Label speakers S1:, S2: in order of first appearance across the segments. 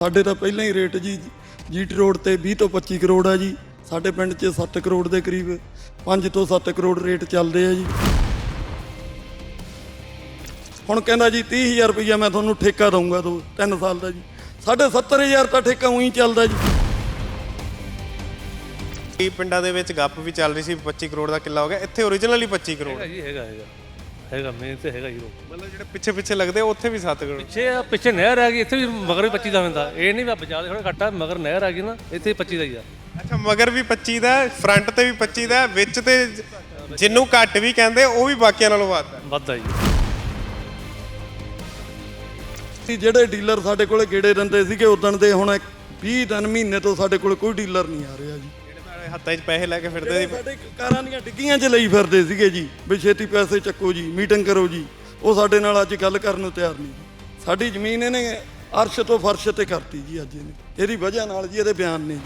S1: ਸਾਡੇ ਤਾਂ ਪਹਿਲਾਂ ਹੀ ਰੇਟ ਜੀ ਜੀਟੀ ਰੋਡ ਤੇ 20 ਤੋਂ 25 ਕਰੋੜ ਆ ਜੀ। ਸਾਡੇ ਪਿੰਡ 'ਚ 7 ਕਰੋੜ ਦੇ ਕਰੀਬ 5 ਤੋਂ 7 ਕਰੋੜ ਰੇਟ ਚੱਲਦੇ ਆ ਜੀ। ਹੁਣ ਕਹਿੰਦਾ ਜੀ 30000 ਰੁਪਈਆ ਮੈਂ ਤੁਹਾਨੂੰ ਠੇਕਾ ਦਊਂਗਾ ਦੋ 3 ਸਾਲ ਦਾ ਜੀ। ਸਾਢੇ 70000 ਤਾਂ ਠੇਕਾ ਉਹੀ ਚੱਲਦਾ ਜੀ।
S2: ਕਈ ਪਿੰਡਾਂ ਦੇ ਵਿੱਚ ਗੱਪ ਵੀ ਚੱਲ ਰਹੀ ਸੀ 25 ਕਰੋੜ ਦਾ ਕਿੱਲਾ ਹੋ ਗਿਆ। ਇੱਥੇ ਓਰੀਜਨਲੀ 25 ਕਰੋੜ।
S3: ਹੈਗਾ ਜੀ ਹੈਗਾ ਹੈਗਾ। ਹੈਗਾ ਮੇਨ ਤੇ ਹੈਗਾ ਉਹ
S2: ਮਤਲਬ ਜਿਹੜੇ ਪਿੱਛੇ ਪਿੱਛੇ ਲੱਗਦੇ ਉੱਥੇ ਵੀ 7 ਕਰੋੜ
S3: ਪਿੱਛੇ ਆ ਪਿੱਛੇ ਨਹਿਰ ਆ ਗਈ ਇੱਥੇ ਵੀ ਮਗਰ ਵੀ 25 ਦਾ ਹੁੰਦਾ ਇਹ ਨਹੀਂ ਮੈਂ ਬਜਾ ਦੇ ਥੋੜਾ ਘੱਟਾ ਮਗਰ ਨਹਿਰ ਆ ਗਈ ਨਾ ਇੱਥੇ 25 ਦਾ ਹੀ ਆ।
S2: ਅੱਛਾ ਮਗਰ ਵੀ 25 ਦਾ ਫਰੰਟ ਤੇ ਵੀ 25 ਦਾ ਵਿੱਚ ਤੇ ਜਿੰਨੂੰ ਘੱਟ ਵੀ ਕਹਿੰਦੇ ਉਹ ਵੀ ਬਾਕੀਆਂ ਨਾਲੋਂ ਵੱਧ ਹੈ
S3: ਵੱਧਦਾ ਜੀ।
S1: ਸੀ ਜਿਹੜੇ ਡੀਲਰ ਸਾਡੇ ਕੋਲੇ ਗੇੜੇ ਦਿੰਦੇ ਸੀਗੇ ਉਦਣ ਦੇ ਹੁਣ 20 ਦਿਨ ਮਹੀਨੇ ਤੋਂ ਸਾਡੇ ਕੋਲੇ ਕੋਈ ਡੀਲਰ ਨਹੀਂ ਆ ਰਿਹਾ ਜੀ।
S2: ਹੱਥਾਂ 'ਚ ਪੈਸੇ ਲੈ ਕੇ ਫਿਰਦੇ ਸੀ।
S1: ਸਾਡੇ ਕਾਰਾਂ ਦੀਆਂ ਡਿੱਗੀਆਂ 'ਚ ਲਈ ਫਿਰਦੇ ਸੀਗੇ ਜੀ, ਵੀ ਛੇਤੀ ਪੈਸੇ ਚੱਕੋ ਜੀ ਮੀਟਿੰਗ ਕਰੋ ਜੀ, ਉਹ ਸਾਡੇ ਨਾਲ ਅੱਜ ਗੱਲ ਕਰਨ ਨੂੰ ਤਿਆਰ ਨਹੀਂ। ਜੀ ਸਾਡੀ ਜ਼ਮੀਨ ਇਹਨੇ ਅਰਸ਼ ਤੋਂ ਫਰਸ਼ ਤੇ ਕਰਤੀ ਜੀ ਅੱਜ ਇਹਨੇ। ਇਹਦੀ ਵਜ੍ਹਾ ਨਾਲ ਜੀ ਇਹਦੇ ਬਿਆਨ ਨੇ।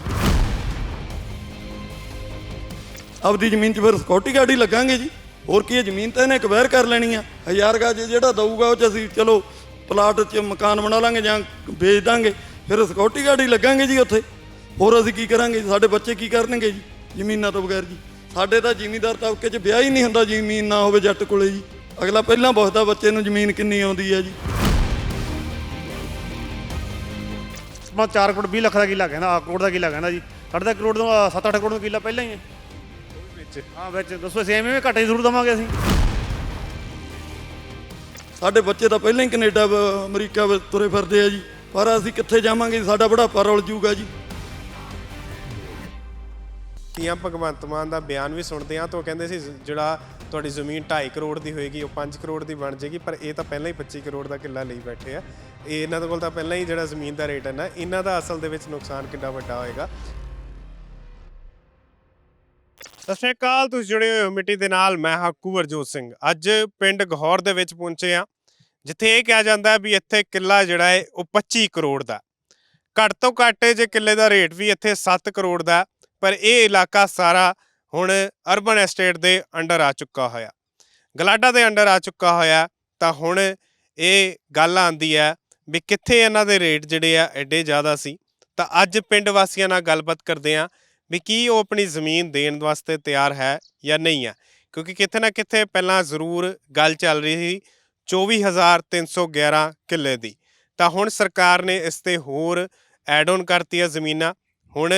S1: ਆਪਦੀ ਜ਼ਮੀਨ 'ਚ ਫਿਰ ਸਿਕਿਉਰਟੀ ਗਾਰਡ ਹੀ ਲੱਗਾਂਗੇ ਜੀ। ਹੋਰ ਕੀ ਹੈ, ਜ਼ਮੀਨ ਤਾਂ ਇਹਨੇ ਅਕਵਾਇਰ ਕਰ ਲੈਣੀ ਆ। ਹਜ਼ਾਰ ਗਾਜ ਜਿਹੜਾ ਦਊਗਾ ਉਹ 'ਚ ਅਸੀਂ ਚਲੋ ਪਲਾਟ 'ਚ ਮਕਾਨ ਬਣਾ ਲਾਂਗੇ ਜਾਂ ਵੇਚ ਦਾਂਗੇ। ਫਿਰ ਸਿਕਿਉਰਟੀ ਗਾਰਡ ਹੀ ਲੱਗਾਂਗੇ ਜੀ ਉੱਥੇ। ਹੋਰ ਅਸੀਂ ਕੀ ਕਰਾਂਗੇ ਜੀ? ਸਾਡੇ ਬੱਚੇ ਕੀ ਕਰਨਗੇ ਜੀ ਜ਼ਮੀਨਾਂ ਤੋਂ ਬਗੈਰ ਜੀ? ਸਾਡੇ ਤਾਂ ਜ਼ਿਮੀਂਦਾਰ ਤਬਕੇ 'ਚ ਵਿਆਹ ਹੀ ਨਹੀਂ ਹੁੰਦਾ ਜ਼ਮੀਨ ਨਾ ਹੋਵੇ ਜੱਟ ਕੋਲੇ ਜੀ। ਅਗਲਾ ਪਹਿਲਾਂ ਪੁੱਛਦਾ ਬੱਚੇ ਨੂੰ ਜ਼ਮੀਨ ਕਿੰਨੀ ਆਉਂਦੀ ਹੈ ਜੀ।
S4: ਮੈਂ 4 ਕਰੋੜ 20 ਲੱਖ ਦਾ ਕਿੱਲਾ ਕਹਿੰਦਾ ਆ ਕਰੋੜ ਦਾ ਕਿੱਲਾ ਕਹਿੰਦਾ ਜੀ। ਸਾਡਾ ਤਾਂ ਕਰੋੜ ਦਾ 7-8 ਕਰੋੜ ਦਾ ਕਿੱਲਾ ਪਹਿਲਾਂ ਹੀ ਹੈ।
S2: ਵਿੱਚ
S4: ਹਾਂ ਵਿੱਚ ਦੱਸੋ ਅਸੀਂ ਐਵੇਂ ਘੱਟੇ ਜ਼ਰੂਰ ਦਵਾਂਗੇ ਅਸੀਂ।
S1: ਸਾਡੇ ਬੱਚੇ ਤਾਂ ਪਹਿਲਾਂ ਹੀ ਕੈਨੇਡਾ ਅਮਰੀਕਾ ਵਿੱਚ ਤੁਰੇ ਫਿਰਦੇ ਆ ਜੀ। ਪਰ ਅਸੀਂ ਕਿੱਥੇ ਜਾਵਾਂਗੇ? ਸਾਡਾ ਬੁਢਾਪਾ ਰੁਲ ਜੂਗਾ ਜੀ।
S2: ਕੀਆਂ ਭਗਵੰਤ ਮਾਨ ਦਾ ਬਿਆਨ ਵੀ ਸੁਣਦੇ ਆ ਤਾਂ ਉਹ ਕਹਿੰਦੇ ਸੀ, ਜਿਹੜਾ ਤੁਹਾਡੀ ਜ਼ਮੀਨ 2.5 ਕਰੋੜ ਦੀ ਹੋਏਗੀ, ਉਹ 5 ਕਰੋੜ ਦੀ ਬਣ ਜਾਏਗੀ, ਪਰ ਇਹ ਤਾਂ ਪਹਿਲਾਂ ਹੀ 25 ਕਰੋੜ ਦਾ ਕਿੱਲਾ ਲਈ ਬੈਠੇ ਆ। ਇਹ ਇਹਨਾਂ ਦੇ ਕੋਲ ਤਾਂ ਪਹਿਲਾਂ ਹੀ ਜਿਹੜਾ ਜ਼ਮੀਨ ਦਾ ਰੇਟ ਹੈ ਨਾ, ਇਹਨਾਂ ਦਾ ਅਸਲ ਦੇ ਵਿੱਚ ਨੁਕਸਾਨ ਕਿੰਨਾ ਵੱਡਾ ਹੋਏਗਾ। ਸਤਿ ਸ਼੍ਰੀ ਅਕਾਲ, ਤੁਸੀਂ ਜੁੜੇ ਹੋਏ ਹੋ ਮਿੱਟੀ ਦੇ ਨਾਲ, ਮੈਂ ਹਾਂ ਕੁਵਰਜੋਤ ਸਿੰਘ। ਅੱਜ ਪਿੰਡ ਗਹੌਰ ਦੇ ਵਿੱਚ ਪਹੁੰਚੇ ਆ, ਜਿੱਥੇ ਇਹ ਕਿਹਾ ਜਾਂਦਾ ਵੀ ਇੱਥੇ ਕਿੱਲਾ ਜਿਹੜਾ ਹੈ, ਉਹ 25 ਕਰੋੜ ਦਾ ਘੱਟ ਤੋਂ ਘੱਟ ਜੇ ਕਿੱਲੇ ਦਾ ਰੇਟ ਵੀ ਇੱਥੇ 7 ਕਰੋੜ ਦਾ ਪਰ ਇਹ ਇਲਾਕਾ ਸਾਰਾ ਹੁਣ ਅਰਬਨ ਐਸਟੇਟ ਦੇ ਅੰਡਰ ਆ ਚੁੱਕਾ ਹੋਇਆ। ਗਲਾਡਾ ਦੇ ਅੰਡਰ ਆ ਚੁੱਕਾ ਹੋਇਆ, ਤਾਂ ਹੁਣ ਇਹ ਗੱਲ ਆਂਦੀ ਹੈ ਵੀ ਕਿੱਥੇ ਇਹਨਾਂ ਦੇ ਰੇਟ ਜਿਹੜੇ ਆ ਐਡੇ ਜ਼ਿਆਦਾ ਸੀ। ਤਾਂ ਅੱਜ ਪਿੰਡ ਵਾਸੀਆਂ ਨਾਲ ਗੱਲਬਾਤ ਕਰਦੇ ਆ ਵੀ ਕੀ ਉਹ ਆਪਣੀ ਜ਼ਮੀਨ ਦੇਣ ਵਾਸਤੇ ਤਿਆਰ ਹੈ ਜਾਂ ਨਹੀਂ ਹੈ। ਕਿਉਂਕਿ ਕਿਤੇ ਨਾ ਕਿਤੇ ਪਹਿਲਾਂ ਜ਼ਰੂਰ ਗੱਲ ਚੱਲ ਰਹੀ ਸੀ 24311 ਕਿੱਲੇ ਦੀ। ਤਾਂ ਹੁਣ ਸਰਕਾਰ ਨੇ ਇਸ ਤੇ ਹੋਰ ਐਡ ਔਨ ਕਰਤੀ ਹੈ ਜ਼ਮੀਨਾਂ। ਹੁਣ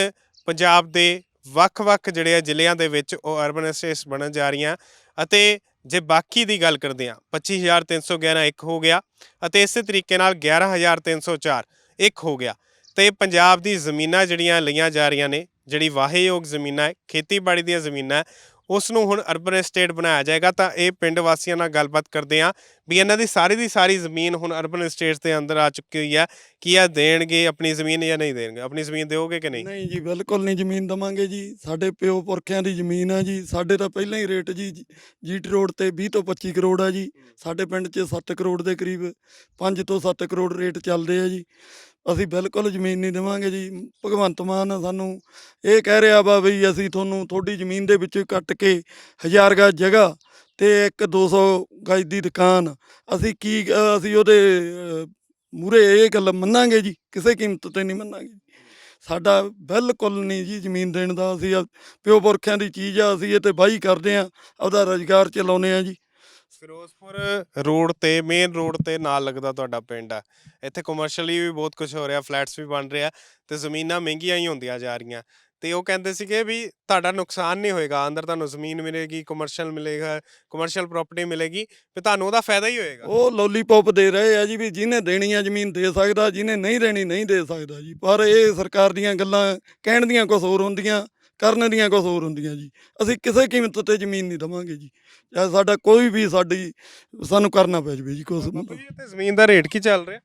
S2: ਪੰਜਾਬ ਦੇ ਵੱਖ-ਵੱਖ ਜਿਹੜੇ ਆ ਜ਼ਿਲ੍ਹਿਆਂ ਦੇ ਵਿੱਚ ਉਹ ਅਰਬਨ ਅਸਟੇਟਸ ਬਣਨ ਜਾ ਰਹੀਆਂ ਅਤੇ ਜੇ ਬਾਕੀ ਦੀ ਗੱਲ ਕਰਦੇ ਆ 25311 ਇੱਕ ਹੋ ਗਿਆ ਅਤੇ ਇਸੇ ਤਰੀਕੇ ਨਾਲ 11304 ਇੱਕ ਹੋ ਗਿਆ। ਤੇ ਪੰਜਾਬ ਦੀ ਜ਼ਮੀਨਾਂ ਜਿਹੜੀਆਂ ਲਈਆਂ ਜਾ ਰਹੀਆਂ ਨੇ, ਜਿਹੜੀ ਵਾਹੇਯੋਗ ਜ਼ਮੀਨਾਂ ਹੈ, ਖੇਤੀਬਾੜੀ ਦੀਆਂ ਜ਼ਮੀਨਾਂ ਉਸ ਨੂੰ ਹੁਣ ਅਰਬਨ ਏਸਟੇਟ ਬਣਾਇਆ ਜਾਏਗਾ ਤਾਂ ਇਹ ਪਿੰਡ ਵਾਸੀਆਂ ਨਾਲ ਗੱਲਬਾਤ ਕਰਦੇ ਆ ਵੀ ਇਹਨਾਂ ਦੀ ਸਾਰੀ ਦੀ ਸਾਰੀ ਜ਼ਮੀਨ ਹੁਣ ਅਰਬਨ ਏਸਟੇਟਸ ਦੇ ਅੰਦਰ ਆ ਚੁੱਕੀ ਹੋਈ ਹੈ। ਕੀ ਇਹ ਦੇਣਗੇ ਆਪਣੀ ਜ਼ਮੀਨ ਜਾਂ ਨਹੀਂ ਦੇਣਗੇ? ਆਪਣੀ ਜ਼ਮੀਨ ਦਿਓਗੇ ਕਿ ਨਹੀਂ?
S1: ਨਹੀਂ ਜੀ ਬਿਲਕੁਲ ਨਹੀਂ ਜ਼ਮੀਨ ਦਵਾਂਗੇ ਜੀ। ਸਾਡੇ ਪਿਓ ਪੁਰਖਿਆਂ ਦੀ ਜ਼ਮੀਨ ਆ ਜੀ। ਸਾਡੇ ਤਾਂ ਪਹਿਲਾਂ ਹੀ ਰੇਟ ਜੀ ਜੀਟੀ ਰੋਡ ਤੇ 20 ਤੋਂ 25 ਕਰੋੜ ਆ ਜੀ। ਸਾਡੇ ਪਿੰਡ 'ਚ 7 ਕਰੋੜ ਦੇ ਕਰੀਬ 5 ਤੋਂ 7 ਕਰੋੜ ਰੇਟ ਚੱਲਦੇ ਆ ਜੀ। ਅਸੀਂ ਬਿਲਕੁਲ ਜ਼ਮੀਨ ਨਹੀਂ ਦੇਵਾਂਗੇ ਜੀ। ਭਗਵੰਤ ਮਾਨ ਸਾਨੂੰ ਇਹ ਕਹਿ ਰਿਹਾ ਵਾ ਵੀ ਅਸੀਂ ਤੁਹਾਨੂੰ ਤੁਹਾਡੀ ਜ਼ਮੀਨ ਦੇ ਵਿੱਚੋਂ ਕੱਟ ਕੇ ਹਜ਼ਾਰ ਗਜ ਜਗ੍ਹਾ ਤੇ ਇੱਕ 200 ਗਜ ਦੀ ਦੁਕਾਨ ਅਸੀਂ ਕੀ, ਅਸੀਂ ਉਹਦੇ ਮੂਰੇ ਇਹ ਗੱਲ ਮੰਨਾਂਗੇ ਜੀ? ਕਿਸੇ ਕੀਮਤ ਤੇ ਨਹੀਂ ਮੰਨਾਂਗੇ ਸਾਡਾ ਬਿਲਕੁਲ ਨਹੀਂ ਜੀ ਜ਼ਮੀਨ ਦੇਣ ਦਾ। ਅਸੀਂ ਪਿਓ ਪੁਰਖਿਆਂ ਦੀ ਚੀਜ਼ ਆ, ਅਸੀਂ ਇਹ ਤੇ ਬਾਈ ਕਰਦੇ ਆ ਆਪਦਾ ਰੁਜ਼ਗਾਰ ਚਲਾਉਨੇ ਆ ਜੀ।
S2: ਫਿਰੋਜ਼ਪੁਰ ਰੋਡ ਤੇ ਮੇਨ ਰੋਡ ਤੇ ਨਾਲ ਲੱਗਦਾ ਤੁਹਾਡਾ ਪਿੰਡ ਆ ਇੱਥੇ ਕਮਰਸ਼ੀਅਲੀ ਵੀ ਬਹੁਤ ਕੁਝ ਹੋ ਰਿਹਾ ਫਲੈਟਸ ਵੀ ਬਣ ਰਿਹਾ ਤੇ ਜ਼ਮੀਨਾਂ ਮਹਿੰਗੀਆਂ ਹੀ ਹੁੰਦੀਆਂ ਜਾ ਰਹੀਆਂ। ਤੇ ਉਹ ਕਹਿੰਦੇ ਸੀਗੇ ਵੀ ਤੁਹਾਡਾ ਨੁਕਸਾਨ ਨਹੀਂ ਹੋਏਗਾ, ਅੰਦਰ ਤੁਹਾਨੂੰ ਜ਼ਮੀਨ ਮਿਲੇਗੀ ਕਮਰਸ਼ੀਅਲ ਮਿਲੇਗਾ ਕਮਰਸ਼ੀਅਲ ਪ੍ਰਾਪਰਟੀ ਮਿਲੇਗੀ ਤੇ ਤੁਹਾਨੂੰ ਉਹਦਾ ਫਾਇਦਾ ਹੀ ਹੋਏਗਾ।
S1: ਉਹ ਲੋਲੀਪੌਪ ਦੇ ਰਹੇ ਆ ਜੀ ਵੀ ਜਿਹਨੇ ਦੇਣੀ ਆ ਜ਼ਮੀਨ ਦੇ ਸਕਦਾ, ਜਿਹਨੇ ਨਹੀਂ ਦੇਣੀ ਨਹੀਂ ਦੇ ਸਕਦਾ ਜੀ। ਪਰ ਇਹ ਸਰਕਾਰ ਦੀਆਂ ਗੱਲਾਂ, ਕਹਿਣ ਦੀਆਂ ਕੁਝ ਹੋਰ ਹੁੰਦੀਆਂ। ਕਰਨ ਦੀਆਂ ਕੁਝ ਹੋਰ ਹੁੰਦੀਆਂ ਜੀ। ਅਸੀਂ ਕਿਸੇ ਕੀਮਤ ਤੇ ਜ਼ਮੀਨ ਨਹੀਂ ਦਵਾਂਗੇ ਜੀ। ਚਾਹੇ ਸਾਡਾ ਕੋਈ ਵੀ ਸਾਡੀ ਸਾਨੂੰ ਕਰਨਾ ਪੈ ਜਾਵੇ ਜੀ ਕੁਝ
S2: ਬਾਬਾ ਜੀ ਇੱਥੇ ਜ਼ਮੀਨ ਦਾ ਰੇਟ ਕੀ ਚੱਲ ਰਿਹਾ?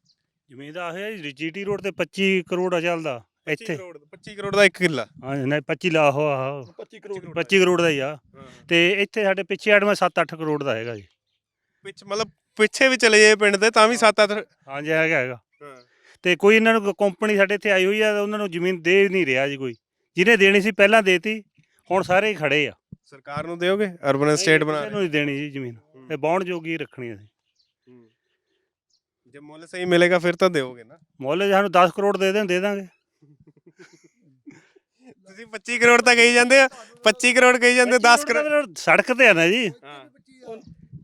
S4: ਜ਼ਮੀਨ ਦਾ ਹੈ ਜੀਟੀ ਰੋਡ ਤੇ 25 ਕਰੋੜ ਆ ਚੱਲਦਾ
S2: 25
S4: ਇੱਥੇ।
S2: ਕਰੋੜ ਦਾ 25 ਕਰੋੜ ਦਾ ਇੱਕ ਕਿੱਲਾ।
S4: ਹਾਂ ਨਹੀਂ 25 ਲਾ ਹੋ ਆਹ।
S1: 25 ਕਰੋੜ
S4: 25 ਕਰੋੜ ਦਾ ਹੀ ਆ। ਤੇ ਇੱਥੇ ਸਾਡੇ ਪਿੱਛੇ ਆੜਮਾ 7-8 ਕਰੋੜ ਦਾ ਹੈਗਾ ਜੀ।
S2: ਵਿੱਚ ਮਤਲਬ ਪਿੱਛੇ ਵੀ ਚਲੇ ਜਾਏ ਪਿੰਡ ਦੇ ਤਾਂ ਵੀ 7-8
S4: ਹਾਂਜੀ ਹੈਗਾ ਹੈਗਾ। ਤੇ ਕੋਈ ਇਹਨਾਂ ਨੂੰ ਕੰਪਨੀ ਸਾਡੇ ਇੱਥੇ ਆਈ ਹੋਈ ਆ ਉਹਨਾਂ ਨੂੰ ਜ਼ਮੀਨ ਦੇ ਨਹੀਂ ਰਿਹਾ ਜੀ ਕੋਈ। ਜਿਹਨੇ ਦੇਣੀ ਸੀ ਪਹਿਲਾਂ ਦੇਤੀ ਹੁਣ ਸਾਰੇ ਹੀ ਖੜੇ ਆ।
S2: ਸਰਕਾਰ ਨੂੰ ਦਿਓਗੇ? ਅਰਬਨ ਸਟੇਟ ਬਣਾ
S4: ਕਿਸੇ ਨੂੰ ਨਹੀਂ ਦੇਣੀ ਜੀ ਜ਼ਮੀਨ। ਇਹ ਬੌਂਡ ਜੋਗੀ ਰੱਖਣੀ ਅਸੀਂ।
S2: ਜੇ ਮੁੱਲ ਸਹੀ ਮਿਲੇਗਾ ਫਿਰ ਤਾਂ ਦਿਓਗੇ ਨਾ।
S4: ਮੁੱਲ ਜੇ ਸਾਨੂੰ 10 ਕਰੋੜ ਦੇ ਦੇਣ ਦੇ ਦਾਂਗੇ।
S2: ਤੁਸੀਂ 25 ਕਰੋੜ ਤਾਂ ਕਹੀ ਜਾਂਦੇ ਆ। 25 ਕਰੋੜ ਕਹੀ ਜਾਂਦੇ 10 ਕਰੋੜ
S4: ਸੜਕ ਤੇ ਆ ਨਾ ਜੀ।
S2: ਹਾਂ।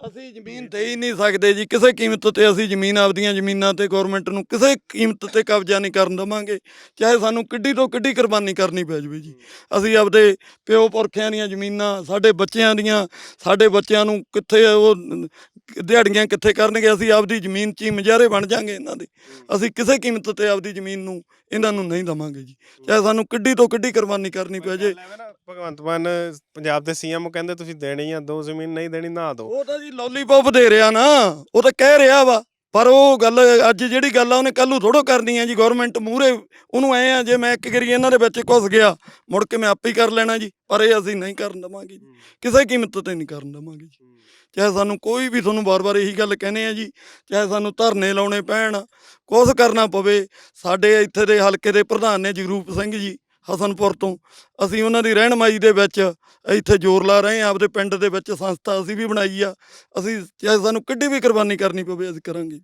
S1: ਅਸੀਂ ਜ਼ਮੀਨ ਦੇ ਹੀ ਨਹੀਂ ਸਕਦੇ ਜੀ। ਕਿਸੇ ਕੀਮਤ ਤੇ ਅਸੀਂ ਜ਼ਮੀਨ ਆਪਦੀਆਂ ਜ਼ਮੀਨਾਂ ਤੇ ਗਵਰਨਮੈਂਟ ਨੂੰ ਕਿਸੇ ਕੀਮਤ ਤੇ ਕਬਜ਼ਾ ਨਹੀਂ ਕਰਨ ਦਵਾਂਗੇ। ਚਾਹੇ ਸਾਨੂੰ ਕਿੱਡੀ ਤੋਂ ਕਿੱਡੀ ਕੁਰਬਾਨੀ ਕਰਨੀ ਪੈ ਜਾਵੇ ਜੀ। ਅਸੀਂ ਆਪਦੇ ਪਿਓ ਪੁਰਖਿਆਂ ਦੀਆਂ ਜ਼ਮੀਨਾਂ, ਸਾਡੇ ਬੱਚਿਆਂ ਦੀਆਂ, ਸਾਡੇ ਬੱਚਿਆਂ ਨੂੰ ਕਿੱਥੇ ਉਹ ਦਿਹਾੜੀਆਂ ਕਿੱਥੇ ਕਰਨਗੇ? ਅਸੀਂ ਆਪਦੀ ਜ਼ਮੀਨ 'ਚ ਹੀ ਮਜਾਰੇ ਬਣ ਜਾਾਂਗੇ ਇਹਨਾਂ ਦੇ। ਅਸੀਂ ਕਿਸੇ ਕੀਮਤ ਤੇ ਆਪਦੀ ਜ਼ਮੀਨ ਨੂੰ ਇਹਨਾਂ ਨੂੰ ਨਹੀਂ ਦਵਾਂਗੇ ਜੀ। ਚਾਹੇ ਸਾਨੂੰ ਕਿੱਡੀ ਤੋਂ ਕਿੱਡੀ ਕੁਰਬਾਨੀ ਕਰਨੀ ਪੈ ਜੇ
S2: ਭਗਵੰਤ ਮਾਨ ਪੰਜਾਬ ਦੇ ਸੀਐਮ ਕਹਿੰਦੇ ਤੁਸੀਂ ਦੇਣੀ ਆ ਦੋ ਜ਼ਮੀਨ ਨਹੀਂ ਦੇਣੀ ਨਾ ਦੋ
S1: ਉਹ ਤਾਂ ਜੀ ਲੋਲੀਪੌਪ ਦੇ ਰਿਹਾ ਨਾ ਉਹ ਤਾਂ ਕਹਿ ਰਿਹਾ ਵਾ ਪਰ ਉਹ ਗੱਲ ਅੱਜ ਜਿਹੜੀ ਗੱਲ ਆ ਉਹਨੇ ਕੱਲ ਨੂੰ ਥੋੜੋ ਕਰਨੀ ਆ ਜੀ ਗਵਰਨਮੈਂਟ ਮੂਹਰੇ ਉਹਨੂੰ ਐ ਆ ਜੇ ਮੈਂ ਇੱਕ ਗਰੀ ਇਹਨਾਂ ਦੇ ਵਿੱਚ ਘੁਸ ਗਿਆ ਮੁੜ ਕੇ ਮੈਂ ਆਪੇ ਹੀ ਕਰ ਲੈਣਾ ਜੀ ਪਰ ਇਹ ਅਸੀਂ ਨਹੀਂ ਕਰਨ ਦਵਾਂਗੇ ਜੀ। ਕਿਸੇ ਕੀਮਤ ਤੇ ਨਹੀਂ ਕਰਨ ਦਵਾਂਗੇ ਜੀ। ਚਾਹੇ ਸਾਨੂੰ ਕੋਈ ਵੀ ਤੁਹਾਨੂੰ ਵਾਰ-ਵਾਰ ਇਹੀ ਗੱਲ ਕਹਿੰਦੇ ਆ ਜੀ ਚਾਹੇ ਸਾਨੂੰ ਧਰਨੇ ਲਾਉਣੇ ਪੈਣ ਕੁਛ ਕਰਨਾ ਪਵੇ ਸਾਡੇ ਇੱਥੇ ਦੇ ਹਲਕੇ ਦੇ ਪ੍ਰਧਾਨ ਨੇ ਜਗਰੂਪ ਸਿੰਘ ਜੀ ਹਸਨਪੁਰ ਤੋਂ। ਅਸੀਂ ਉਹਨਾਂ ਦੀ ਰਹਿਨਮਾਈ ਦੇ ਵਿੱਚ ਇੱਥੇ ਜ਼ੋਰ ਲਾ ਰਹੇ ਹਾਂ। ਆਪਦੇ ਪਿੰਡ ਦੇ ਵਿੱਚ ਸੰਸਥਾ ਅਸੀਂ ਵੀ ਬਣਾਈ ਆ। ਅਸੀਂ ਚਾਹੇ ਸਾਨੂੰ ਕਿੱਡੀ ਵੀ ਕੁਰਬਾਨੀ ਕਰਨੀ ਪਵੇ, ਅਸੀਂ ਕਰਾਂਗੇ।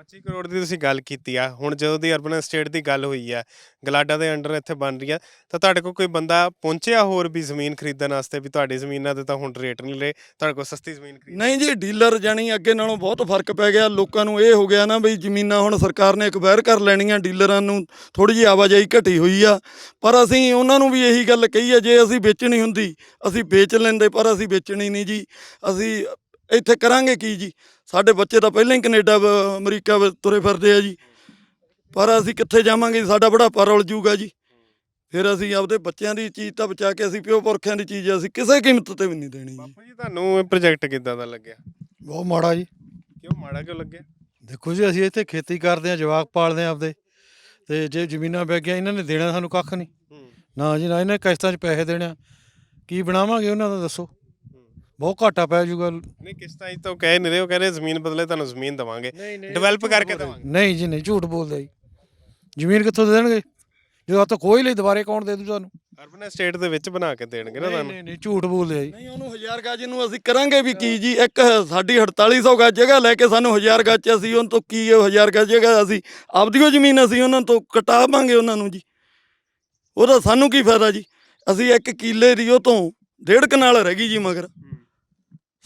S2: 25 ਕਰੋੜ ਦੀ ਤੁਸੀਂ ਗੱਲ ਕੀਤੀ ਆ ਹੁਣ ਜਦੋਂ ਦੀ ਅਰਬਨ ਸਟੇਟ ਦੀ ਗੱਲ ਹੋਈ ਆ ਗਲਾਡਾ ਦੇ ਅੰਡਰ ਇੱਥੇ ਬਣ ਰਹੀ ਆ ਤਾਂ ਤੁਹਾਡੇ ਕੋਲ ਕੋਈ ਬੰਦਾ ਪਹੁੰਚਿਆ ਹੋਰ ਵੀ ਜ਼ਮੀਨ ਖਰੀਦਣ ਵਾਸਤੇ ਵੀ ਤੁਹਾਡੀ ਜ਼ਮੀਨਾਂ ਦੇ ਤਾਂ ਹੁਣ ਰੇਟ ਨਹੀਂ ਲੈ ਤੁਹਾਡੇ ਕੋਲ ਸਸਤੀ ਜ਼ਮੀਨ ਖਰੀਦ
S1: ਨਹੀਂ ਜੀ ਡੀਲਰ ਜਾਣੀ ਅੱਗੇ ਨਾਲੋਂ ਬਹੁਤ ਫ਼ਰਕ ਪੈ ਗਿਆ ਲੋਕਾਂ ਨੂੰ ਇਹ ਹੋ ਗਿਆ ਨਾ ਬਈ ਜ਼ਮੀਨਾਂ ਹੁਣ ਸਰਕਾਰ ਨੇ ਅਕਵਾਇਰ ਕਰ ਲੈਣੀਆਂ ਡੀਲਰਾਂ ਨੂੰ ਥੋੜੀ ਜਿਹੀ ਆਵਾਜਾਈ ਘਟੀ ਹੋਈ ਆ ਪਰ ਅਸੀਂ ਉਹਨਾਂ ਨੂੰ ਵੀ ਇਹੀ ਗੱਲ ਕਹੀ ਆ ਜੇ ਅਸੀਂ ਵੇਚਣੀ ਹੁੰਦੀ ਅਸੀਂ ਵੇਚ ਲੈਂਦੇ ਪਰ ਅਸੀਂ ਵੇਚਣੀ ਨਹੀਂ ਜੀ ਅਸੀਂ ਇੱਥੇ ਕਰਾਂਗੇ ਕੀ ਜੀ? ਸਾਡੇ ਬੱਚੇ ਤਾਂ ਪਹਿਲਾਂ ਹੀ ਕੈਨੇਡਾ ਵ- ਅਮਰੀਕਾ ਵ- ਤੁਰੇ ਫਿਰਦੇ ਆ ਜੀ। ਪਰ ਅਸੀਂ ਕਿੱਥੇ ਜਾਵਾਂਗੇ ਸਾਡਾ ਬੁਢਾਪਾ ਰੁਲ ਜੂਗਾ ਜੀ। ਫਿਰ ਅਸੀਂ ਆਪਦੇ ਬੱਚਿਆਂ ਦੀ ਚੀਜ਼ ਤਾਂ ਬਚਾ ਕੇ ਅਸੀਂ ਪਿਓ ਪੁਰਖਿਆਂ ਦੀ ਚੀਜ਼ ਅਸੀਂ ਕਿਸੇ ਕੀਮਤ ਤੇ ਵੀ ਨਹੀਂ ਦੇਣੀ ਜੀ।
S2: ਬਾਪੂ ਜੀ ਤੁਹਾਨੂੰ ਇਹ ਪ੍ਰੋਜੈਕਟ ਕਿੱਦਾਂ ਦਾ ਲੱਗਿਆ?
S5: ਬਹੁਤ ਮਾੜਾ ਜੀ।
S2: ਕਿਉਂ ਮਾੜਾ ਕਿਉਂ ਲੱਗਿਆ?
S5: ਦੇਖੋ ਜੀ ਅਸੀਂ ਇੱਥੇ ਖੇਤੀ ਕਰਦੇ ਆ ਜਵਾਕ ਪਾਲਦੇ ਆ ਆਪਦੇ। ਤੇ ਜੇ ਜ਼ਮੀਨਾਂ ਵਿਕ ਗਈਆਂ ਇਹਨਾਂ ਨੇ ਦੇਣਾ ਸਾਨੂੰ ਕੱਖ ਨਹੀਂ। ਨਾ ਜੀ ਨਾ ਇਹਨਾਂ ਕਿਸ਼ਤਾਂ 'ਚ ਪੈਸੇ ਦੇਣੇ ਆ। ਕੀ ਬਣਾਵਾਂਗੇ ਉਹਨਾਂ ਦਾ ਦੱਸੋ। ਬਹੁਤ ਘਾਟਾ ਪੈ ਜਾਊਗਾ।
S2: ਨਹੀਂ ਕਿਸ਼ਤਾਂ ਹੀ ਤਾਂ ਕਹਿ ਨਹੀਂ ਰਹੇ ਉਹ ਕਹਿ ਰਹੇ ਜ਼ਮੀਨ ਬਦਲੇ ਤੁਹਾਨੂੰ ਜ਼ਮੀਨ ਦਵਾਂਗੇ। ਡਿਵੈਲਪ ਕਰਕੇ ਦਵਾਂਗੇ।
S5: ਨਹੀਂ ਜੀ ਨਹੀਂ ਝੂਠ ਬੋਲਦੇ ਜੀ। ਜ਼ਮੀਨ ਕਿੱਥੋਂ ਦੇ ਦੇਣਗੇ? ਜਦੋਂ ਤਾਂ ਕੋਈ ਲਈ ਦੁਬਾਰੇ ਕੌਣ ਦੇ ਦੂ ਤੁਹਾਨੂੰ
S2: ਅਰਬਨ ਸਟੇਟ ਦੇ ਵਿੱਚ ਬਣਾ ਕੇ ਦੇਣਗੇ ਨਾ
S5: ਨਹੀਂ
S2: ਤੁਹਾਨੂੰ।
S5: ਨਹੀਂ ਨਹੀਂ ਝੂਠ ਬੋਲਦੇ ਜੀ।
S1: ਨਹੀਂ ਉਹਨੂੰ 1000 ਗਜ ਨੂੰ ਅਸੀਂ ਕਰਾਂਗੇ ਵੀ ਕੀ ਜੀ ਇੱਕ ਸਾਡੀ 4800 ਗਜ ਜਗ੍ਹਾ ਲੈ ਕੇ ਸਾਨੂੰ 1000 ਗਜ ਚ ਅਸੀਂ ਉਹਨਾਂ ਤੋਂ ਕੀ ਉਹ 1000 ਗਜ ਜਗ੍ਹਾ ਅਸੀਂ ਆਪਦੀ ਉਹ ਜ਼ਮੀਨ ਅਸੀਂ ਉਹਨਾਂ ਤੋਂ ਕਟਾਵਾਂਗੇ ਉਹਨਾਂ ਨੂੰ ਜੀ। ਉਹਦਾ ਸਾਨੂੰ ਕੀ ਫਾਇਦਾ ਜੀ? ਅਸੀਂ ਇੱਕ ਕਿੱਲੇ ਦੀ ਉਹ ਤੋਂ ਡੇਢ ਕਨਾਲ ਰਹਿ ਗਈ ਜੀ ਮਗਰ।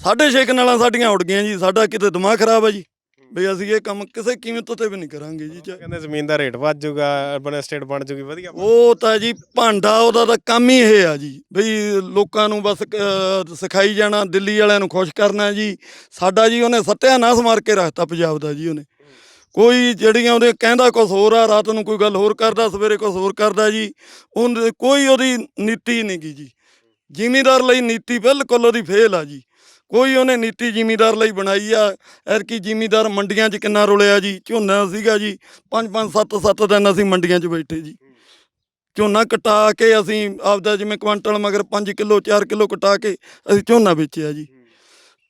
S1: ਸਾਢੇ ਛੇ ਕਨਾਲਾਂ ਸਾਡੀਆਂ ਉੱਡ ਗਈਆਂ ਜੀ ਸਾਡਾ ਕਿਤੇ ਦਿਮਾਗ ਖਰਾਬ ਆ ਜੀ। ਵੀ ਅਸੀਂ ਇਹ ਕੰਮ ਕਿਸੇ ਕੀਮਤ ਤੇ ਵੀ ਨਹੀਂ ਕਰਾਂਗੇ ਜੀ ਚਾਹੇ-
S2: ਕਹਿੰਦੇ ਜ਼ਮੀਨ ਦਾ ਰੇਟ ਵੱਧ ਜਾਊਗਾ ਅਰਬਨ ਸਟੇਟ ਬਣ ਜਾਊਗੀ ਵਧੀਆ
S1: ਉਹ ਤਾਂ ਜੀ ਭਾਂਡਾ ਉਹਦਾ ਤਾਂ ਕੰਮ ਹੀ ਇਹ ਆ ਜੀ। ਬਈ ਲੋਕਾਂ ਨੂੰ ਬਸ ਅਹ, ਸਿਖਾਈ ਜਾਣਾ ਦਿੱਲੀ ਵਾਲਿਆਂ ਨੂੰ ਖੁਸ਼ ਕਰਨਾ ਜੀ। ਸਾਡਾ ਜੀ ਉਹਨੇ ਸੱਤਿਆਨਾਸ਼ ਮਾਰ ਕੇ ਰੱਖਤਾ ਪੰਜਾਬ ਦਾ ਜੀ ਉਹਨੇ। ਕੋਈ ਜਿਹੜੀਆਂ ਉਹਦੇ ਕਹਿੰਦਾ ਕੁਝ ਹੋਰ ਆ ਰਾਤ ਨੂੰ ਕੋਈ ਗੱਲ ਹੋਰ ਕਰਦਾ ਸਵੇਰੇ ਕੁਝ ਹੋਰ ਕਰਦਾ ਜੀ। ਉਹਦੇ ਕੋਈ ਉਹਦੀ ਨੀਤੀ ਨਹੀਂ ਗੀ ਜੀ। ਜ਼ਿਮੀਦਾਰ ਲਈ ਨੀਤੀ ਬਿਲਕੁਲ ਉਹਦੀ ਫੇਲ ਆ ਜੀ। ਕੋਈ ਉਹਨੇ ਨੀਤੀ ਜ਼ਿਮੀਦਾਰ ਲਈ ਬਣਾਈ ਆ ਐਰਕੀ ਜ਼ਿਮੀਦਾਰ ਮੰਡੀਆਂ 'ਚ ਕਿੰਨਾ ਰੁਲਿਆ ਜੀ? ਝੋਨਾ ਸੀਗਾ ਜੀ 5-5 7-7 ਦਿਨ ਅਸੀਂ ਮੰਡੀਆਂ 'ਚ ਬੈਠੇ ਜੀ। ਝੋਨਾ ਕਟਾ ਕੇ ਅਸੀਂ ਆਪਦਾ ਜਿਵੇਂ ਕੁਆਂਟਲ ਮਗਰ 5 ਕਿਲੋ 4 ਕਿਲੋ ਕਟਾ ਕੇ ਅਸੀਂ ਝੋਨਾ ਵੇਚਿਆ ਜੀ।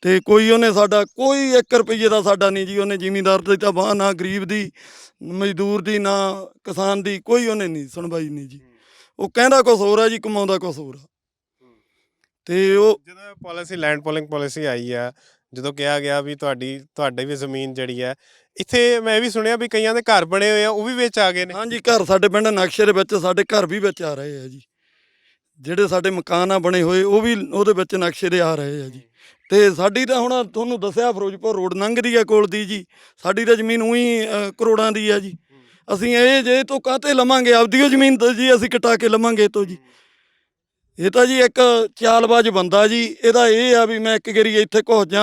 S1: ਤੇ ਕੋਈ ਉਹਨੇ ਸਾਡਾ, ਕੋਈ 1 ਰੁਪਏ ਦਾ ਸਾਡਾ ਨਹੀਂ ਜੀ, ਉਹਨੇ ਜ਼ਿਮੀਂਦਾਰ ਦੀ ਤਾਂ ਬਾਹ ਨਾ ਗਰੀਬ ਦੀ, ਮਜ਼ਦੂਰ ਦੀ, ਨਾ ਕਿਸਾਨ ਦੀ, ਕੋਈ ਉਹਨੇ ਨਹੀਂ, ਸੁਣਵਾਈ ਨਹੀਂ ਜੀ। ਉਹ ਕਹਿੰਦਾ ਕੁਛ ਹੋਰ ਆ ਜੀ, ਕਮਾਉਂਦਾ ਕੁਛ ਹੋਰ ਆ। ਤੇ ਉਹ
S2: ਜਦੋਂ ਪਾਲਿਸੀ ਲੈਂਡ ਪੋਲਿੰਗ ਪਾਲਿਸੀ ਆਈ ਆ ਜਦੋਂ ਕਿਹਾ ਗਿਆ ਵੀ ਤੁਹਾਡੀ ਤੁਹਾਡੀ ਵੀ ਜ਼ਮੀਨ ਜਿਹੜੀ ਹੈ ਇੱਥੇ ਮੈਂ ਇਹ ਵੀ ਸੁਣਿਆ ਵੀ ਕਈਆਂ ਦੇ ਘਰ ਬਣੇ ਹੋਏ ਆ ਉਹ ਵੀ ਵਿੱਚ ਆ ਗਏ ਨੇ।
S1: ਹਾਂਜੀ ਘਰ ਸਾਡੇ ਪਿੰਡ ਨਕਸ਼ੇ ਦੇ ਵਿੱਚ ਸਾਡੇ ਘਰ ਵੀ ਵਿੱਚ ਆ ਰਹੇ ਆ ਜੀ। ਜਿਹੜੇ ਸਾਡੇ ਮਕਾਨ ਆ ਬਣੇ ਹੋਏ ਉਹ ਵੀ ਉਹਦੇ ਵਿੱਚ ਨਕਸ਼ੇ ਦੇ ਆ ਰਹੇ ਆ ਜੀ। ਤੇ ਸਾਡੀ ਤਾਂ ਹੁਣ ਤੁਹਾਨੂੰ ਦੱਸਿਆ ਫਿਰੋਜ਼ਪੁਰ ਰੋਡ ਲੰਘਦੀ ਆ ਕੋਲ ਦੀ ਜੀ। ਸਾਡੀ ਤਾਂ ਜ਼ਮੀਨ ਉਹੀ ਕਰੋੜਾਂ ਦੀ ਆ ਜੀ। ਅਸੀਂ ਇਹ ਜੇ ਤੋਂ ਕਾਹਤੇ ਲਵਾਂਗੇ? ਆਪਦੀ ਉਹ ਜ਼ਮੀਨ ਤਾਂ ਜੀ ਅਸੀਂ ਕਟਾ ਕੇ ਲਵਾਂਗੇ ਤੋਂ ਜੀ। ਇਹ ਤਾਂ ਜੀ ਇੱਕ ਚਾਲਬਾਜ਼ ਬੰਦਾ ਜੀ ਇਹਦਾ ਇਹ ਆ ਵੀ ਮੈਂ ਇੱਕ ਗਰੀ ਇੱਥੇ ਘੁਸ ਜਾ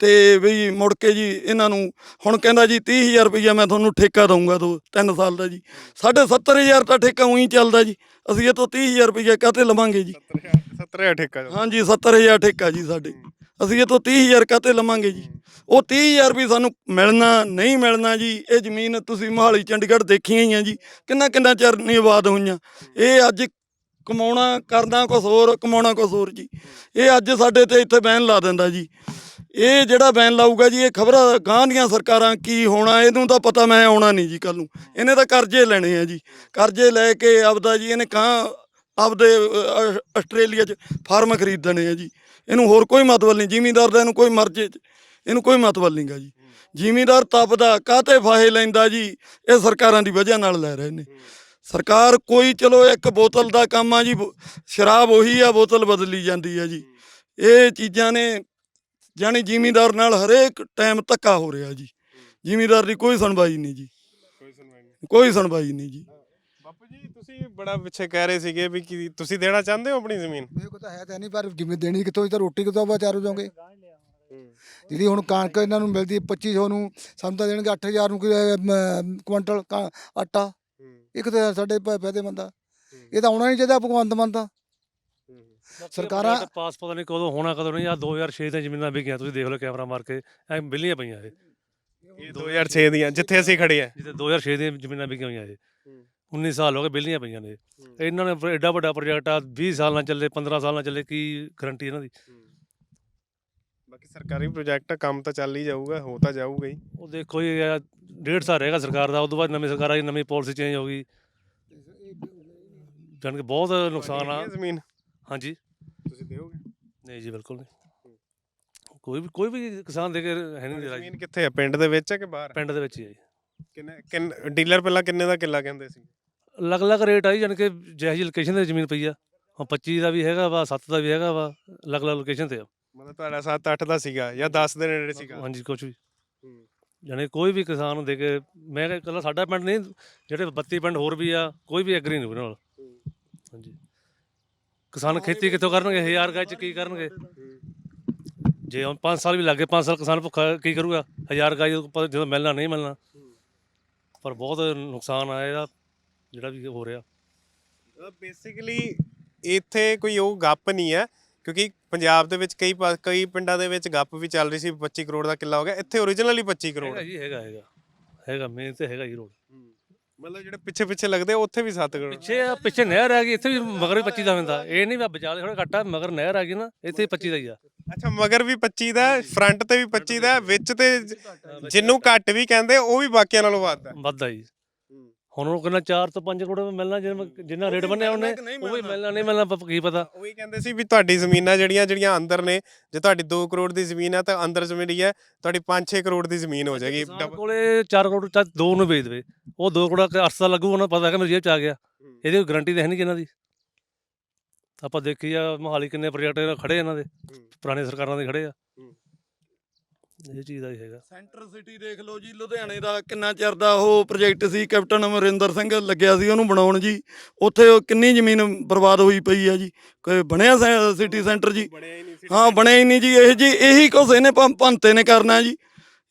S1: ਤੇ ਵੀ ਮੁੜ ਕੇ ਜੀ ਇਹਨਾਂ ਨੂੰ ਹੁਣ ਕਹਿੰਦਾ ਜੀ 30000 ਰੁਪਈਆ ਮੈਂ ਤੁਹਾਨੂੰ ਠੇਕਾ ਦਊਂਗਾ ਦੋ ਤਿੰਨ ਸਾਲ ਦਾ ਜੀ। ਸਾਢੇ 70000 ਤਾਂ ਠੇਕਾ ਉਹੀ ਚੱਲਦਾ ਜੀ ਅਸੀਂ ਇਹ ਤੋਂ 30000 ਰੁਪਈਆ ਕਾਹਤੇ ਲਵਾਂਗੇ ਜੀ?
S2: 70000 ਠੇਕਾ ਜੋ।
S1: ਹਾਂਜੀ 70000 ਠੇਕਾ ਜੀ ਸਾਡੇ। ਅਸੀਂ ਇਹ ਤੋਂ 30000 ਕਾਹਤੇ ਲਵਾਂਗੇ ਜੀ? ਉਹ 30000 ਵੀ ਸਾਨੂੰ ਮਿਲਣਾ ਨਹੀਂ ਮਿਲਣਾ ਜੀ ਇਹ ਜ਼ਮੀਨ ਤੁਸੀਂ ਮੋਹਾਲੀ ਚੰਡੀਗੜ੍ਹ ਦੇਖੀਆਂ ਹੀ ਆ ਜੀ ਕਿੰਨਾ ਕਿੰਨਾ ਚਿਰ ਨਹੀਂ ਆਬਾਦ ਹੋਈਆਂ। ਇਹ ਅੱਜ ਕਮਾਉਣਾ ਕਰਨਾ ਕੁਛ ਹੋਰ, ਕਮਾਉਣਾ ਕੁਛ ਹੋਰ ਜੀ। ਇਹ ਅੱਜ ਸਾਡੇ ਤੇ ਇੱਥੇ ਬੈਨ ਲਾ ਦਿੰਦਾ ਜੀ। ਇਹ ਜਿਹੜਾ ਬੈਨ ਲਾਊਗਾ ਜੀ, ਇਹ ਖਬਰਾਂ ਗਾਂ ਦੀਆਂ ਸਰਕਾਰਾਂ ਕੀ ਹੋਣਾ, ਇਹਨੂੰ ਤਾਂ ਪਤਾ ਮੈਂ ਆਉਣਾ ਨਹੀਂ ਜੀ ਕੱਲ ਨੂੰ। ਇਹਨੇ ਤਾਂ ਕਰਜ਼ੇ ਲੈਣੇ ਆ ਜੀ। ਕਰਜ਼ੇ ਲੈ ਕੇ ਆਪਦਾ ਜੀ, ਇਹਨੇ ਕਾਂ ਆਪਦੇ ਆਸਟ੍ਰੇਲੀਆ 'ਚ ਫਾਰਮ ਖਰੀਦਣੇ ਆ ਜੀ। ਇਹਨੂੰ ਹੋਰ ਕੋਈ ਮਤਲਬ ਨਹੀਂ, ਜ਼ਿਮੀਂਦਾਰ ਦਾ ਇਹਨੂੰ ਕੋਈ ਮਰਜ਼ੇ 'ਚ, ਇਹਨੂੰ ਕੋਈ ਮਤਲਬ ਨਹੀਂਗਾ ਜੀ। ਜ਼ਿਮੀਂਦਾਰ ਤਪਦਾ ਕਾਤੇ ਫਾਹੇ ਲੈਂਦਾ ਜੀ? ਇਹ ਸਰਕਾਰਾਂ ਦੀ ਵਜ੍ਹਾ ਨਾਲ ਲੈ ਰਹੇ ਨੇ। ਸਰਕਾਰ ਕੋਈ ਚਲੋ ਇੱਕ ਬੋਤਲ ਦਾ ਕੰਮ ਆ ਜੀ ਸ਼ਰਾਬ ਉਹੀ ਆ ਬੋਤਲ ਬਦਲੀ ਜਾਂਦੀ ਆ ਜੀ। ਇਹ ਚੀਜ਼ਾਂ ਨੇ ਜਾਣੀ ਜ਼ਿਮੀਂਦਾਰ ਨਾਲ ਹਰੇਕ ਟਾਈਮ ਧੱਕਾ ਹੋ ਰਿਹਾ ਜੀ। ਜ਼ਿਮੀਂਦਾਰ ਦੀ ਕੋਈ ਸੁਣਵਾਈ ਨਹੀਂ ਜੀ।
S2: ਕੋਈ ਸੁਣਵਾਈ ਨਹੀਂ।
S1: ਕੋਈ ਸੁਣਵਾਈ ਨਹੀਂ ਜੀ।
S2: ਬਾਪੂ ਜੀ ਤੁਸੀਂ ਬੜਾ ਪਿੱਛੇ ਕਹਿ ਰਹੇ ਸੀਗੇ ਵੀ ਕੀ ਤੁਸੀਂ ਦੇਣਾ ਚਾਹੁੰਦੇ ਹੋ ਆਪਣੀ ਜ਼ਮੀਨ?
S6: ਮੇਰੇ ਕੋਲ ਤਾਂ ਹੈ ਤਾਂ ਨਹੀਂ ਪਰ ਜਿਵੇਂ ਦੇਣੀ ਕਿੱਥੋਂ ਇਹ ਤਾਂ ਰੋਟੀ ਕਿੱਥੋਂ ਵਿਚਾਰੋ ਜਾਓਗੇ। ਜਿਹੜੀ ਹੁਣ ਕਣਕ ਇਹਨਾਂ ਨੂੰ ਮਿਲਦੀ ਹੈ 2500 ਨੂੰ ਸਾਨੂੰ ਤਾਂ ਦੇਣਗੇ 8000 ਨੂੰ ਕੁਇੰਟਲ ਆਟਾ। ਇਹ ਕਿਤੇ ਸਾਡੇ ਪ- ਫਾਇਦੇਮੰਦ ਆ। ਇਹ ਤਾਂ ਆਉਣਾ ਨਹੀਂ ਚਾਹੀਦਾ ਭਗਵੰਤ ਮਾਨ ਤਾਂ ਸਰਕਾਰਾਂ-
S3: ਪਾਸ ਪਤਾ ਨਹੀਂ ਕਦੋਂ ਹੋਣਾ ਕਦੋਂ ਨਹੀਂ। ਆ 2006 ਤੇ ਜ਼ਮੀਨਾਂ ਵਿਕੀਆਂ ਤੁਸੀਂ ਦੇਖ ਲਓ ਕੈਮਰਾ ਮਾਰ ਕੇ। ਐ ਬਿੱਲੀਆਂ ਪਈਆਂ ਇਹ।
S2: ਇਹ 2006 ਦੀਆਂ ਜਿੱਥੇ ਅਸੀਂ ਖੜੇ ਆ।
S3: ਜਿੱਥੇ 2006 ਦੀਆਂ ਜ਼ਮੀਨਾਂ ਵਿਕੀਆਂ ਹੋਈਆਂ ਇਹ। 19 ਸਾਲ ਹੋ ਗਏ ਬਿੱਲੀਆਂ ਪਈਆਂ ਨੇ। ਇਹ। ਇਹਨਾਂ ਨੇ ਐਡਾ ਵੱਡਾ ਪ੍ਰੋਜੈਕਟ ਆ 20 ਸਾਲ ਨਾਲ ਚੱਲੇ 15 ਸਾਲ ਨਾਲ ਚੱਲੇ ਕੀ ਗਰੰਟੀ ਇਹਨਾਂ ਦੀ?
S2: ਬਾਕੀ ਸਰਕਾਰੀ ਪ੍ਰੋਜੈਕਟ ਕੰਮ ਤਾਂ ਚੱਲ ਹੀ ਜਾਊਗਾ ਹੋ ਤਾਂ ਜਾਊਗਾ ਹੀ।
S3: ਉਹ ਦੇਖੋ ਜੀ ਇਹ ਡੇਢ ਸਾਲ ਰਹੇਗਾ ਸਰਕਾਰ ਦਾ ਉਸ ਤੋਂ ਬਾਅਦ ਨਵੀਂ ਸਰਕਾਰ ਆਈ ਨਵੀਂ ਪਾਲਿਸੀ ਚੇਂਜ ਹੋ ਗਈ। ਜਾਨ ਕਿ ਬਹੁਤ ਨੁਕਸਾਨ ਆ।
S2: ਜ਼ਮੀਨ?
S3: ਹਾਂਜੀ।
S2: ਤੁਸੀਂ ਦਿਓਗੇ?
S3: ਨਹੀਂ ਜੀ ਬਿਲਕੁਲ ਨਹੀਂ। ਕੋਈ ਵੀ ਕੋਈ ਵੀ ਕਿਸਾਨ ਦੇ ਕੇ ਹੈ ਨਹੀਂ ਦੇ ਜੀ।
S2: ਜ਼ਮੀਨ ਕਿੱਥੇ ਆ ਪਿੰਡ ਦੇ ਵਿੱਚ ਹੈ ਕਿ ਬਾਹਰ?
S3: ਪਿੰਡ ਦੇ ਵਿੱਚ ਹੀ ਹੈ ਜੀ।
S2: ਕਿੰਨੇ ਕਿੰਨ ਡੀਲਰ ਪਹਿਲਾਂ ਕਿੰਨੇ ਦਾ ਕਿੱਲਾ ਕਹਿੰਦੇ ਸੀ?
S3: ਅਲੱਗ ਅਲੱਗ ਰੇਟ ਆਈ ਜਾਨ ਕਿ ਜਿਹੋ ਜਿਹੀ ਲੋਕੇਸ਼ਨ ਤੇ ਜ਼ਮੀਨ ਪਈ ਆ। ਹੁਣ 25 ਦਾ ਵੀ ਹੈਗਾ ਵਾ 7 ਦਾ ਵੀ ਹੈਗਾ ਵਾ ਅਲੱਗ ਅਲੱਗ ਲੋਕੇਸ਼ਨ ਤੇ ਆ।
S2: ਮਤਲਬ ਤੁਹਾਡਾ 7-8 ਦਾ ਸੀਗਾ ਜਾਂ 10 ਦੇ ਨੇੜੇ ਸੀਗਾ।
S3: ਹਾਂਜੀ ਕੁਝ ਵੀ। ਜਾਣੀ ਕੋਈ ਵੀ ਕਿਸਾਨ ਨੂੰ ਦੇ ਕੇ ਮੈਂ ਕਿਹਾ ਇਕੱਲਾ ਸਾਡਾ ਪਿੰਡ ਨਹੀਂ ਜਿਹੜੇ 32 ਪਿੰਡ ਹੋਰ ਵੀ ਆ ਕੋਈ ਵੀ ਐਗਰੀ ਨਹੀਂ ਉਹਨਾਂ ਨਾਲ ਹਾਂਜੀ। ਕਿਸਾਨ ਖੇਤੀ ਕਿੱਥੋਂ ਕਰਨਗੇ? ਹਜ਼ਾਰ ਗਾਇ ਚ ਕੀ ਕਰਨਗੇ? ਜੇ ਹੁਣ 5 ਸਾਲ ਵੀ ਲੱਗੇ 5 ਸਾਲ ਕਿਸਾਨ ਭੁੱਖਾ ਕੀ ਕਰੂਗਾ? ਹਜ਼ਾਰ ਗਾਇ ਜਦੋਂ ਮਿਲਣਾ ਨਹੀਂ ਮਿਲਣਾ। ਪਰ ਬਹੁਤ ਨੁਕਸਾਨ ਆ ਇਹਦਾ ਜਿਹੜਾ ਵੀ ਹੋ ਰਿਹਾ।
S2: ਬੇਸਿਕਲੀ ਇੱਥੇ ਕੋਈ ਉਹ ਗੱਪ ਨਹੀਂ ਹੈ। ਕਿਉਂਕਿ ਪੰਜਾਬ ਦੇ ਵਿੱਚ ਕਈ ਪਾ- ਕਈ ਪਿੰਡਾਂ ਦੇ ਵਿੱਚ ਗੱਪ ਵੀ ਚੱਲ ਰਹੀ ਸੀ 25 ਕਰੋੜ ਦਾ ਕਿੱਲਾ ਹੋ ਗਿਆ। ਇੱਥੇ ਓਰੀਜਨਲੀ 25 ਕਰੋੜ।
S3: ਹੈਗਾ ਜੀ ਹੈਗਾ ਹੈਗਾ। ਹੈਗਾ ਮੇਨ ਤੇ ਹੈਗਾ ਹੀ। ਰੋਡ
S2: ਮਤਲਬ ਜਿਹੜੇ ਪਿੱਛੇ ਪਿੱਛੇ ਲੱਗਦੇ ਆ, ਉੱਥੇ ਵੀ 7 ਕਰੋੜ।
S3: ਪਿੱਛੇ ਆ ਪਿੱਛੇ ਨਹਿਰ ਆ ਗਈ ਇੱਥੇ ਵੀ ਮਗਰ ਵੀ 25 ਦਾ ਹੁੰਦਾ ਇਹ ਨਹੀਂ ਵੀ ਬਚਾ ਦੇ ਥੋੜਾ ਘੱਟਾ ਮਗਰ ਨਹਿਰ ਆ ਗਈ ਨਾ ਇੱਥੇ 25 ਦਾ ਹੀ ਆ।
S2: ਅੱਛਾ ਮਗਰ ਵੀ 25 ਦਾ ਫਰੰਟ ਤੇ ਵੀ 25 ਦਾ ਵਿੱਚ ਤੇ ਜ- ਜਿਹਨੂੰ ਘੱਟ ਵੀ ਕਹਿੰਦੇ ਉਹ ਵੀ ਬਾਕੀਆਂ ਨਾਲੋਂ ਵੱਧ ਹੈ
S3: ਵੱਧਦਾ ਜੀ। ਹੁਣ ਉਹ ਕਹਿੰਦਾ 4 ਤੋਂ 5 ਕਰੋੜ ਮਿਲਣਾ ਜਿੰਨਾ ਜਿੰਨਾ ਰੇਟ ਬਣਿਆ ਉਹਨੇ ਉਹ ਵੀ ਮਿਲਣਾ? ਨਹੀਂ ਮਿਲਣਾ ਪ- ਕੀ ਪਤਾ।
S2: ਉਹੀ ਕਹਿੰਦੇ ਸੀ ਵੀ ਤੁਹਾਡੀ ਜ਼ਮੀਨਾਂ ਜਿਹੜੀਆਂ ਜਿਹੜੀਆਂ ਅੰਦਰ ਨੇ ਜੇ ਤੁਹਾਡੀ 2 ਕਰੋੜ ਦੀ ਜ਼ਮੀਨ ਹੈ ਤਾਂ ਅੰਦਰ ਜ਼ਮੀਨ ਹੈ ਤੁਹਾਡੀ 5-6 ਕਰੋੜ ਦੀ ਜ਼ਮੀਨ ਹੋ ਜਾਏਗੀ।
S3: ਕਿਸਾਨ ਕੋਲੇ 4 ਕਰੋੜ ਚਾ ਦੋ ਨੂੰ ਵੇਚ ਦੇਵੇ। ਉਹ 2 ਕਰੋੜ ਦਾ ਅਰਸਾ ਲੱਗੂ ਉਹਨਾਂ ਨੂੰ ਪਤਾ ਹੈ ਕਿ ਮੇਰੀ ਜੇਬ ਚ ਆ ਗਿਆ। ਇਹਦੀ ਕੋਈ ਗਾਰੰਟੀ ਤਾਂ ਹੈ ਨਹੀਂ ਕਿ ਇਹਨਾਂ ਦੀ। ਆਪਾਂ ਦੇਖੀ ਆ ਮੋਹਾਲੀ ਕਿੰਨੇ ਪ੍ਰੋਜੈਕਟ ਖੜੇ ਇਹਨਾਂ ਦੇ। ਪੁਰਾਣੇ ਸਰਕਾਰਾਂ ਦੇ ਖੜੇ ਆ। ਇਹ ਚੀਜ਼ ਦਾ ਹੀ ਹੈਗਾ।
S1: ਸੈਂਟਰ ਸਿਟੀ ਦੇਖ ਲਓ ਜੀ ਲੁਧਿਆਣੇ ਦਾ ਕਿੰਨਾ ਚਿਰ ਦਾ ਉਹ ਪ੍ਰੋਜੈਕਟ ਸੀ ਕੈਪਟਨ ਅਮਰਿੰਦਰ ਸਿੰਘ ਲੱਗਿਆ ਸੀ ਉਹਨੂੰ ਬਣਾਉਣ ਜੀ। ਉੱਥੇ ਉਹ ਕਿੰਨੀ ਜ਼ਮੀਨ ਬਰਬਾਦ ਹੋਈ ਪਈ ਆ ਜੀ ਕੋਈ ਬਣਿਆ ਸੈ- ਸਿਟੀ ਸੈਂਟਰ ਜੀ।
S2: ਹੀ
S1: ਬਣਿਆ ਹੀ ਨਹੀਂ ਜੀ ਇਹ ਜੀ ਇਹੀ ਕੁਛ ਇਹਨੇ ਭੰ- ਭੰਤੇ ਨੇ ਕਰਨਾ ਜੀ।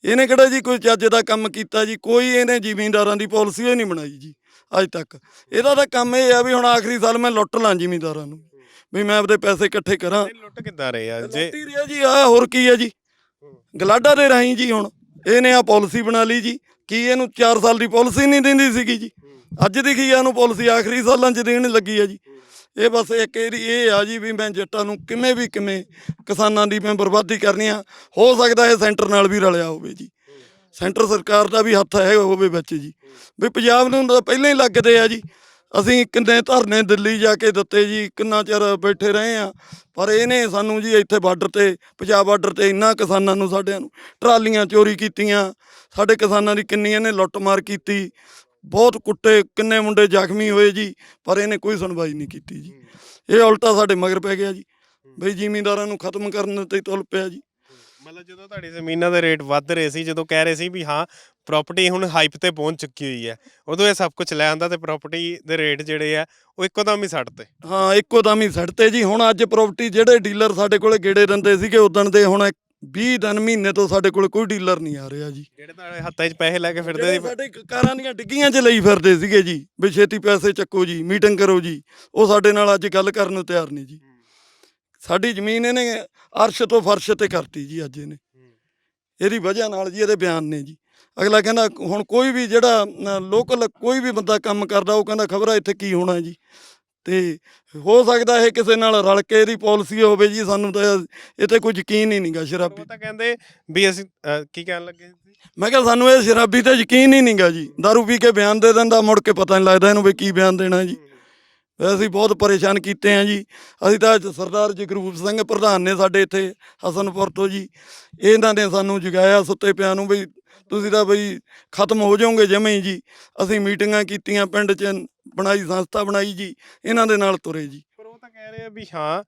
S1: ਇਹਨੇ ਕਿਹੜਾ ਜੀ ਕੋਈ ਚੱਜ ਦਾ ਕੰਮ ਕੀਤਾ ਜੀ ਕੋਈ ਇਹਨੇ ਜ਼ਿਮੀਂਦਾਰਾਂ ਦੀ ਪਾਲਿਸੀ ਹੀ ਨਹੀਂ ਬਣਾਈ ਜੀ ਅੱਜ ਤੱਕ। ਇਹਦਾ ਤਾਂ ਕੰਮ ਇਹ ਆ ਵੀ ਹੁਣ ਆਖਰੀ ਸਾਲ ਮੈਂ ਲੁੱਟ ਲਾਂ ਜ਼ਿਮੀਂਦਾਰਾਂ ਨੂੰ ਵੀ ਮੈਂ ਆਪਦੇ ਪੈਸੇ ਇਕੱਠੇ ਕਰਾਂ।
S2: ਇਹ ਲੁੱਟ ਕਿੱਦਾਂ ਰਹੇ ਆ? ਜੇ
S1: ਲੁੱਟੀ ਰਿਹਾ ਜੀ ਆ ਹੋਰ ਕੀ ਹੈ ਜੀ। ਗਲਾਡਾ ਦੇ ਰਾਹੀਂ ਜੀ ਹੁਣ, ਇਹਨੇ ਆ ਪਾਲਿਸੀ ਬਣਾ ਲਈ ਜੀ। ਕੀ ਇਹਨੂੰ 4 ਸਾਲ ਦੀ ਪਾਲਿਸੀ ਨਹੀਂ ਦਿੰਦੀ ਸੀਗੀ ਜੀ? ਅੱਜ ਦਿਖੀ ਆ ਨੂੰ ਪਾਲਿਸੀ, ਆਖਰੀ ਸਾਲਾਂ 'ਚ ਦੇਣ ਲੱਗੀ ਆ ਜੀ। ਇਹ ਬਸ ਇੱਕ ਇਹਦੀ ਇਹ ਆ ਜੀ ਵੀ ਮੈਂ ਜੱਟਾਂ ਨੂੰ ਕਿਵੇਂ ਵੀ ਕਿਵੇਂ ਕਿਸਾਨਾਂ ਦੀ ਮੈਂ ਬਰਬਾਦੀ ਕਰਨੀ ਆ, ਹੋ ਸਕਦਾ ਇਹ ਸੈਂਟਰ ਨਾਲ ਵੀ ਰਲਿਆ ਹੋਵੇ ਜੀ। ਸੈਂਟਰ ਸਰਕਾਰ ਦਾ ਵੀ ਹੱਥ ਹੈ ਹੋਵੇ ਵਿੱਚ ਜੀ। ਵੀ ਪੰਜਾਬ ਨੂੰ ਤਾਂ ਪਹਿਲਾਂ ਹੀ ਲੱਗਦੇ ਆ ਜੀ। ਅਸੀਂ ਕਿੰਨੇ ਧਰਨੇ ਦਿੱਲੀ ਜਾ ਕੇ ਦਿੱਤੇ ਜੀ ਕਿੰਨਾ ਚਿਰ ਬੈਠੇ ਰਹੇ ਆ ਪਰ ਇਹਨੇ ਸਾਨੂੰ ਜੀ ਇੱਥੇ ਬਾਰਡਰ ਤੇ ਪੰਜਾਬ ਬਾਰਡਰ ਤੇ ਇੰਨਾ ਕਿਸਾਨਾਂ ਨੂੰ ਸਾਡਿਆਂ ਨੂੰ ਟਰਾਲੀਆਂ ਚੋਰੀ ਕੀਤੀਆਂ। ਸਾਡੇ ਕਿਸਾਨਾਂ ਦੀ ਕਿੰਨੀ ਇਹਨੇ ਲੁੱਟਮਾਰ ਕੀਤੀ। ਬਹੁਤ ਕੁੱਟੇ ਕਿੰਨੇ ਮੁੰਡੇ ਜ਼ਖਮੀ ਹੋਏ ਜੀ ਪਰ ਇਹਨੇ ਕੋਈ ਸੁਣਵਾਈ ਨਹੀਂ ਕੀਤੀ ਜੀ। ਇਹ ਉਲਟਾ ਸਾਡੇ ਮਗਰ ਪੈ ਗਿਆ ਜੀ। ਬਈ ਜ਼ਿਮੀਂਦਾਰਾਂ ਨੂੰ ਖਤਮ ਕਰਨ ਤੇ ਤੁਲ ਪਿਆ ਜੀ।
S2: ਮਤਲਬ ਜਦੋਂ ਤੁਹਾਡੀ ਜ਼ਮੀਨਾਂ ਦੇ ਰੇਟ ਵੱਧ ਰਹੇ ਸੀ ਜਦੋਂ ਕਹਿ ਰਹੇ ਸੀ ਵੀ ਹਾਂ ਪ੍ਰਾਪਰਟੀ ਹੁਣ ਹਾਈਪ ਤੇ ਪਹੁੰਚ ਚੁੱਕੀ ਹੋਈ ਹੈ ਉਦੋਂ ਇਹ ਸਭ ਕੁਝ ਲੈ ਆਂਦਾ ਤੇ ਪ੍ਰਾਪਰਟੀ ਦੇ ਰੇਟ ਜਿਹੜੇ ਆ ਉਹ ਇੱਕੋ ਦਮ ਹੀ ਸੱਟ ਤੇ
S1: ਹਾਂ ਇੱਕੋ ਦਮ ਹੀ ਸੜ ਤੇ ਜੀ। ਹੁਣ ਅੱਜ ਪ੍ਰਾਪਰਟੀ ਜਿਹੜੇ ਡੀਲਰ ਸਾਡੇ ਕੋਲੇ ਗੇੜੇ ਦਿੰਦੇ ਸੀਗੇ ਉਦਣ ਦੇ ਹੁਣ 20 ਦਿਨ ਮਹੀਨੇ ਤੋਂ ਸਾਡੇ ਕੋਲੇ ਕੋਈ ਡੀਲਰ ਨਹੀਂ ਆ ਰਿਹਾ ਜੀ।
S2: ਜਿਹੜੇ ਤੁਹਾਡੇ ਹੱਥਾਂ 'ਚ ਪੈਸੇ ਲੈ ਕੇ ਫਿਰਦੇ ਸੀ
S1: ਸਾਡੇ ਕਾਰਾਂ ਦੀਆਂ ਡਿੱਗੀਆਂ 'ਚ ਲਈ ਫਿਰਦੇ ਸੀਗੇ ਜੀ ਵੀ ਛੇਤੀ ਪੈਸੇ ਚੱਕੋ ਜੀ ਮੀਟਿੰਗ ਕਰੋ ਜੀ। ਉਹ ਸਾਡੇ ਨਾਲ ਅੱਜ ਗੱਲ ਕਰਨ ਨੂੰ ਤਿਆਰ ਨਹੀਂ ਜੀ। ਸਾਡੀ ਜ਼ਮੀਨ ਇਹਨੇ ਅਰਸ਼ ਤੋਂ ਫਰਸ਼ ਤੇ ਕਰਤੀ ਜੀ ਅੱਜ ਇਹਨੇ। ਇਹਦੀ ਵਜ੍ਹਾ ਨਾਲ ਜੀ ਇਹਦੇ ਬਿਆਨ ਨੇ ਜੀ। ਅਗਲਾ ਕਹਿੰਦਾ ਹੁਣ ਕੋਈ ਵੀ ਜਿਹੜਾ ਲੋਕਲ ਕੋਈ ਵੀ ਬੰਦਾ ਕੰਮ ਕਰਦਾ ਉਹ ਕਹਿੰਦਾ ਖਬਰ ਇੱਥੇ ਕੀ ਹੋਣਾ ਜੀ। ਤੇ ਹੋ ਸਕਦਾ ਇਹ ਕਿਸੇ ਨਾਲ ਰਲ ਕੇ ਇਹਦੀ ਪਾਲਿਸੀ ਹੋਵੇ ਜੀ ਸਾਨੂੰ ਤਾਂ ਤੇ ਕੋਈ ਯਕੀਨ ਹੀ ਨਹੀਂਗਾ ਸ਼ਰਾਬੀ।
S2: ਉਹ ਤਾਂ ਕਹਿੰਦੇ ਵੀ ਅਸੀਂ ਕੀ ਕਹਿਣ ਲੱਗੇ
S1: ਮੈਂ ਕਿਹਾ ਸਾਨੂੰ ਇਹ ਸ਼ਰਾਬੀ ਤੇ ਯਕੀਨ ਹੀ ਨਹੀਂਗਾ ਜੀ। दारू ਪੀ ਕੇ ਬਿਆਨ ਦੇ ਦਿੰਦਾ ਮੁੜ ਕੇ ਪਤਾ ਨਹੀਂ ਲੱਗਦਾ ਇਹਨੂੰ ਵੀ ਕੀ ਬਿਆਨ ਦੇਣਾ ਜੀ। ਅਸੀਂ ਬਹੁਤ ਪਰੇਸ਼ਾਨ ਕੀਤੇ ਆ ਜੀ। ਅਸੀਂ ਤਾਂ ਸਰਦਾਰ ਜਗਰੂਪ ਸਿੰਘ ਪ੍ਰਧਾਨ ਨੇ ਸਾਡੇ ਇੱਥੇ, ਹਸਨਪੁਰ ਤੋਂ ਜੀ। ਇਹਨਾਂ ਨੇ ਸਾਨੂੰ ਜਗਾਇਆ ਸੁੱਤੇ ਪਿਆ ਨੂੰ ਬਈ ਤੁਸੀਂ ਤਾਂ ਬਈ ਖਤਮ ਹੋ ਜਾਓਗੇ ਜਮੇ ਹੀ ਜੀ। ਅਸੀਂ ਮੀਟਿੰਗਾਂ ਕੀਤੀਆਂ, ਪਿੰਡ 'ਚ ਬਣਾਈ, ਸੰਸਥਾ ਬਣਾਈ ਜੀ। ਇਹਨਾਂ ਦੇ ਨਾਲ ਤੁਰੇ ਜੀ।
S2: ਪਰ ਉਹ ਤਾਂ ਕਹਿ ਰਹੇ ਆ ਵੀ ਹਾਂ,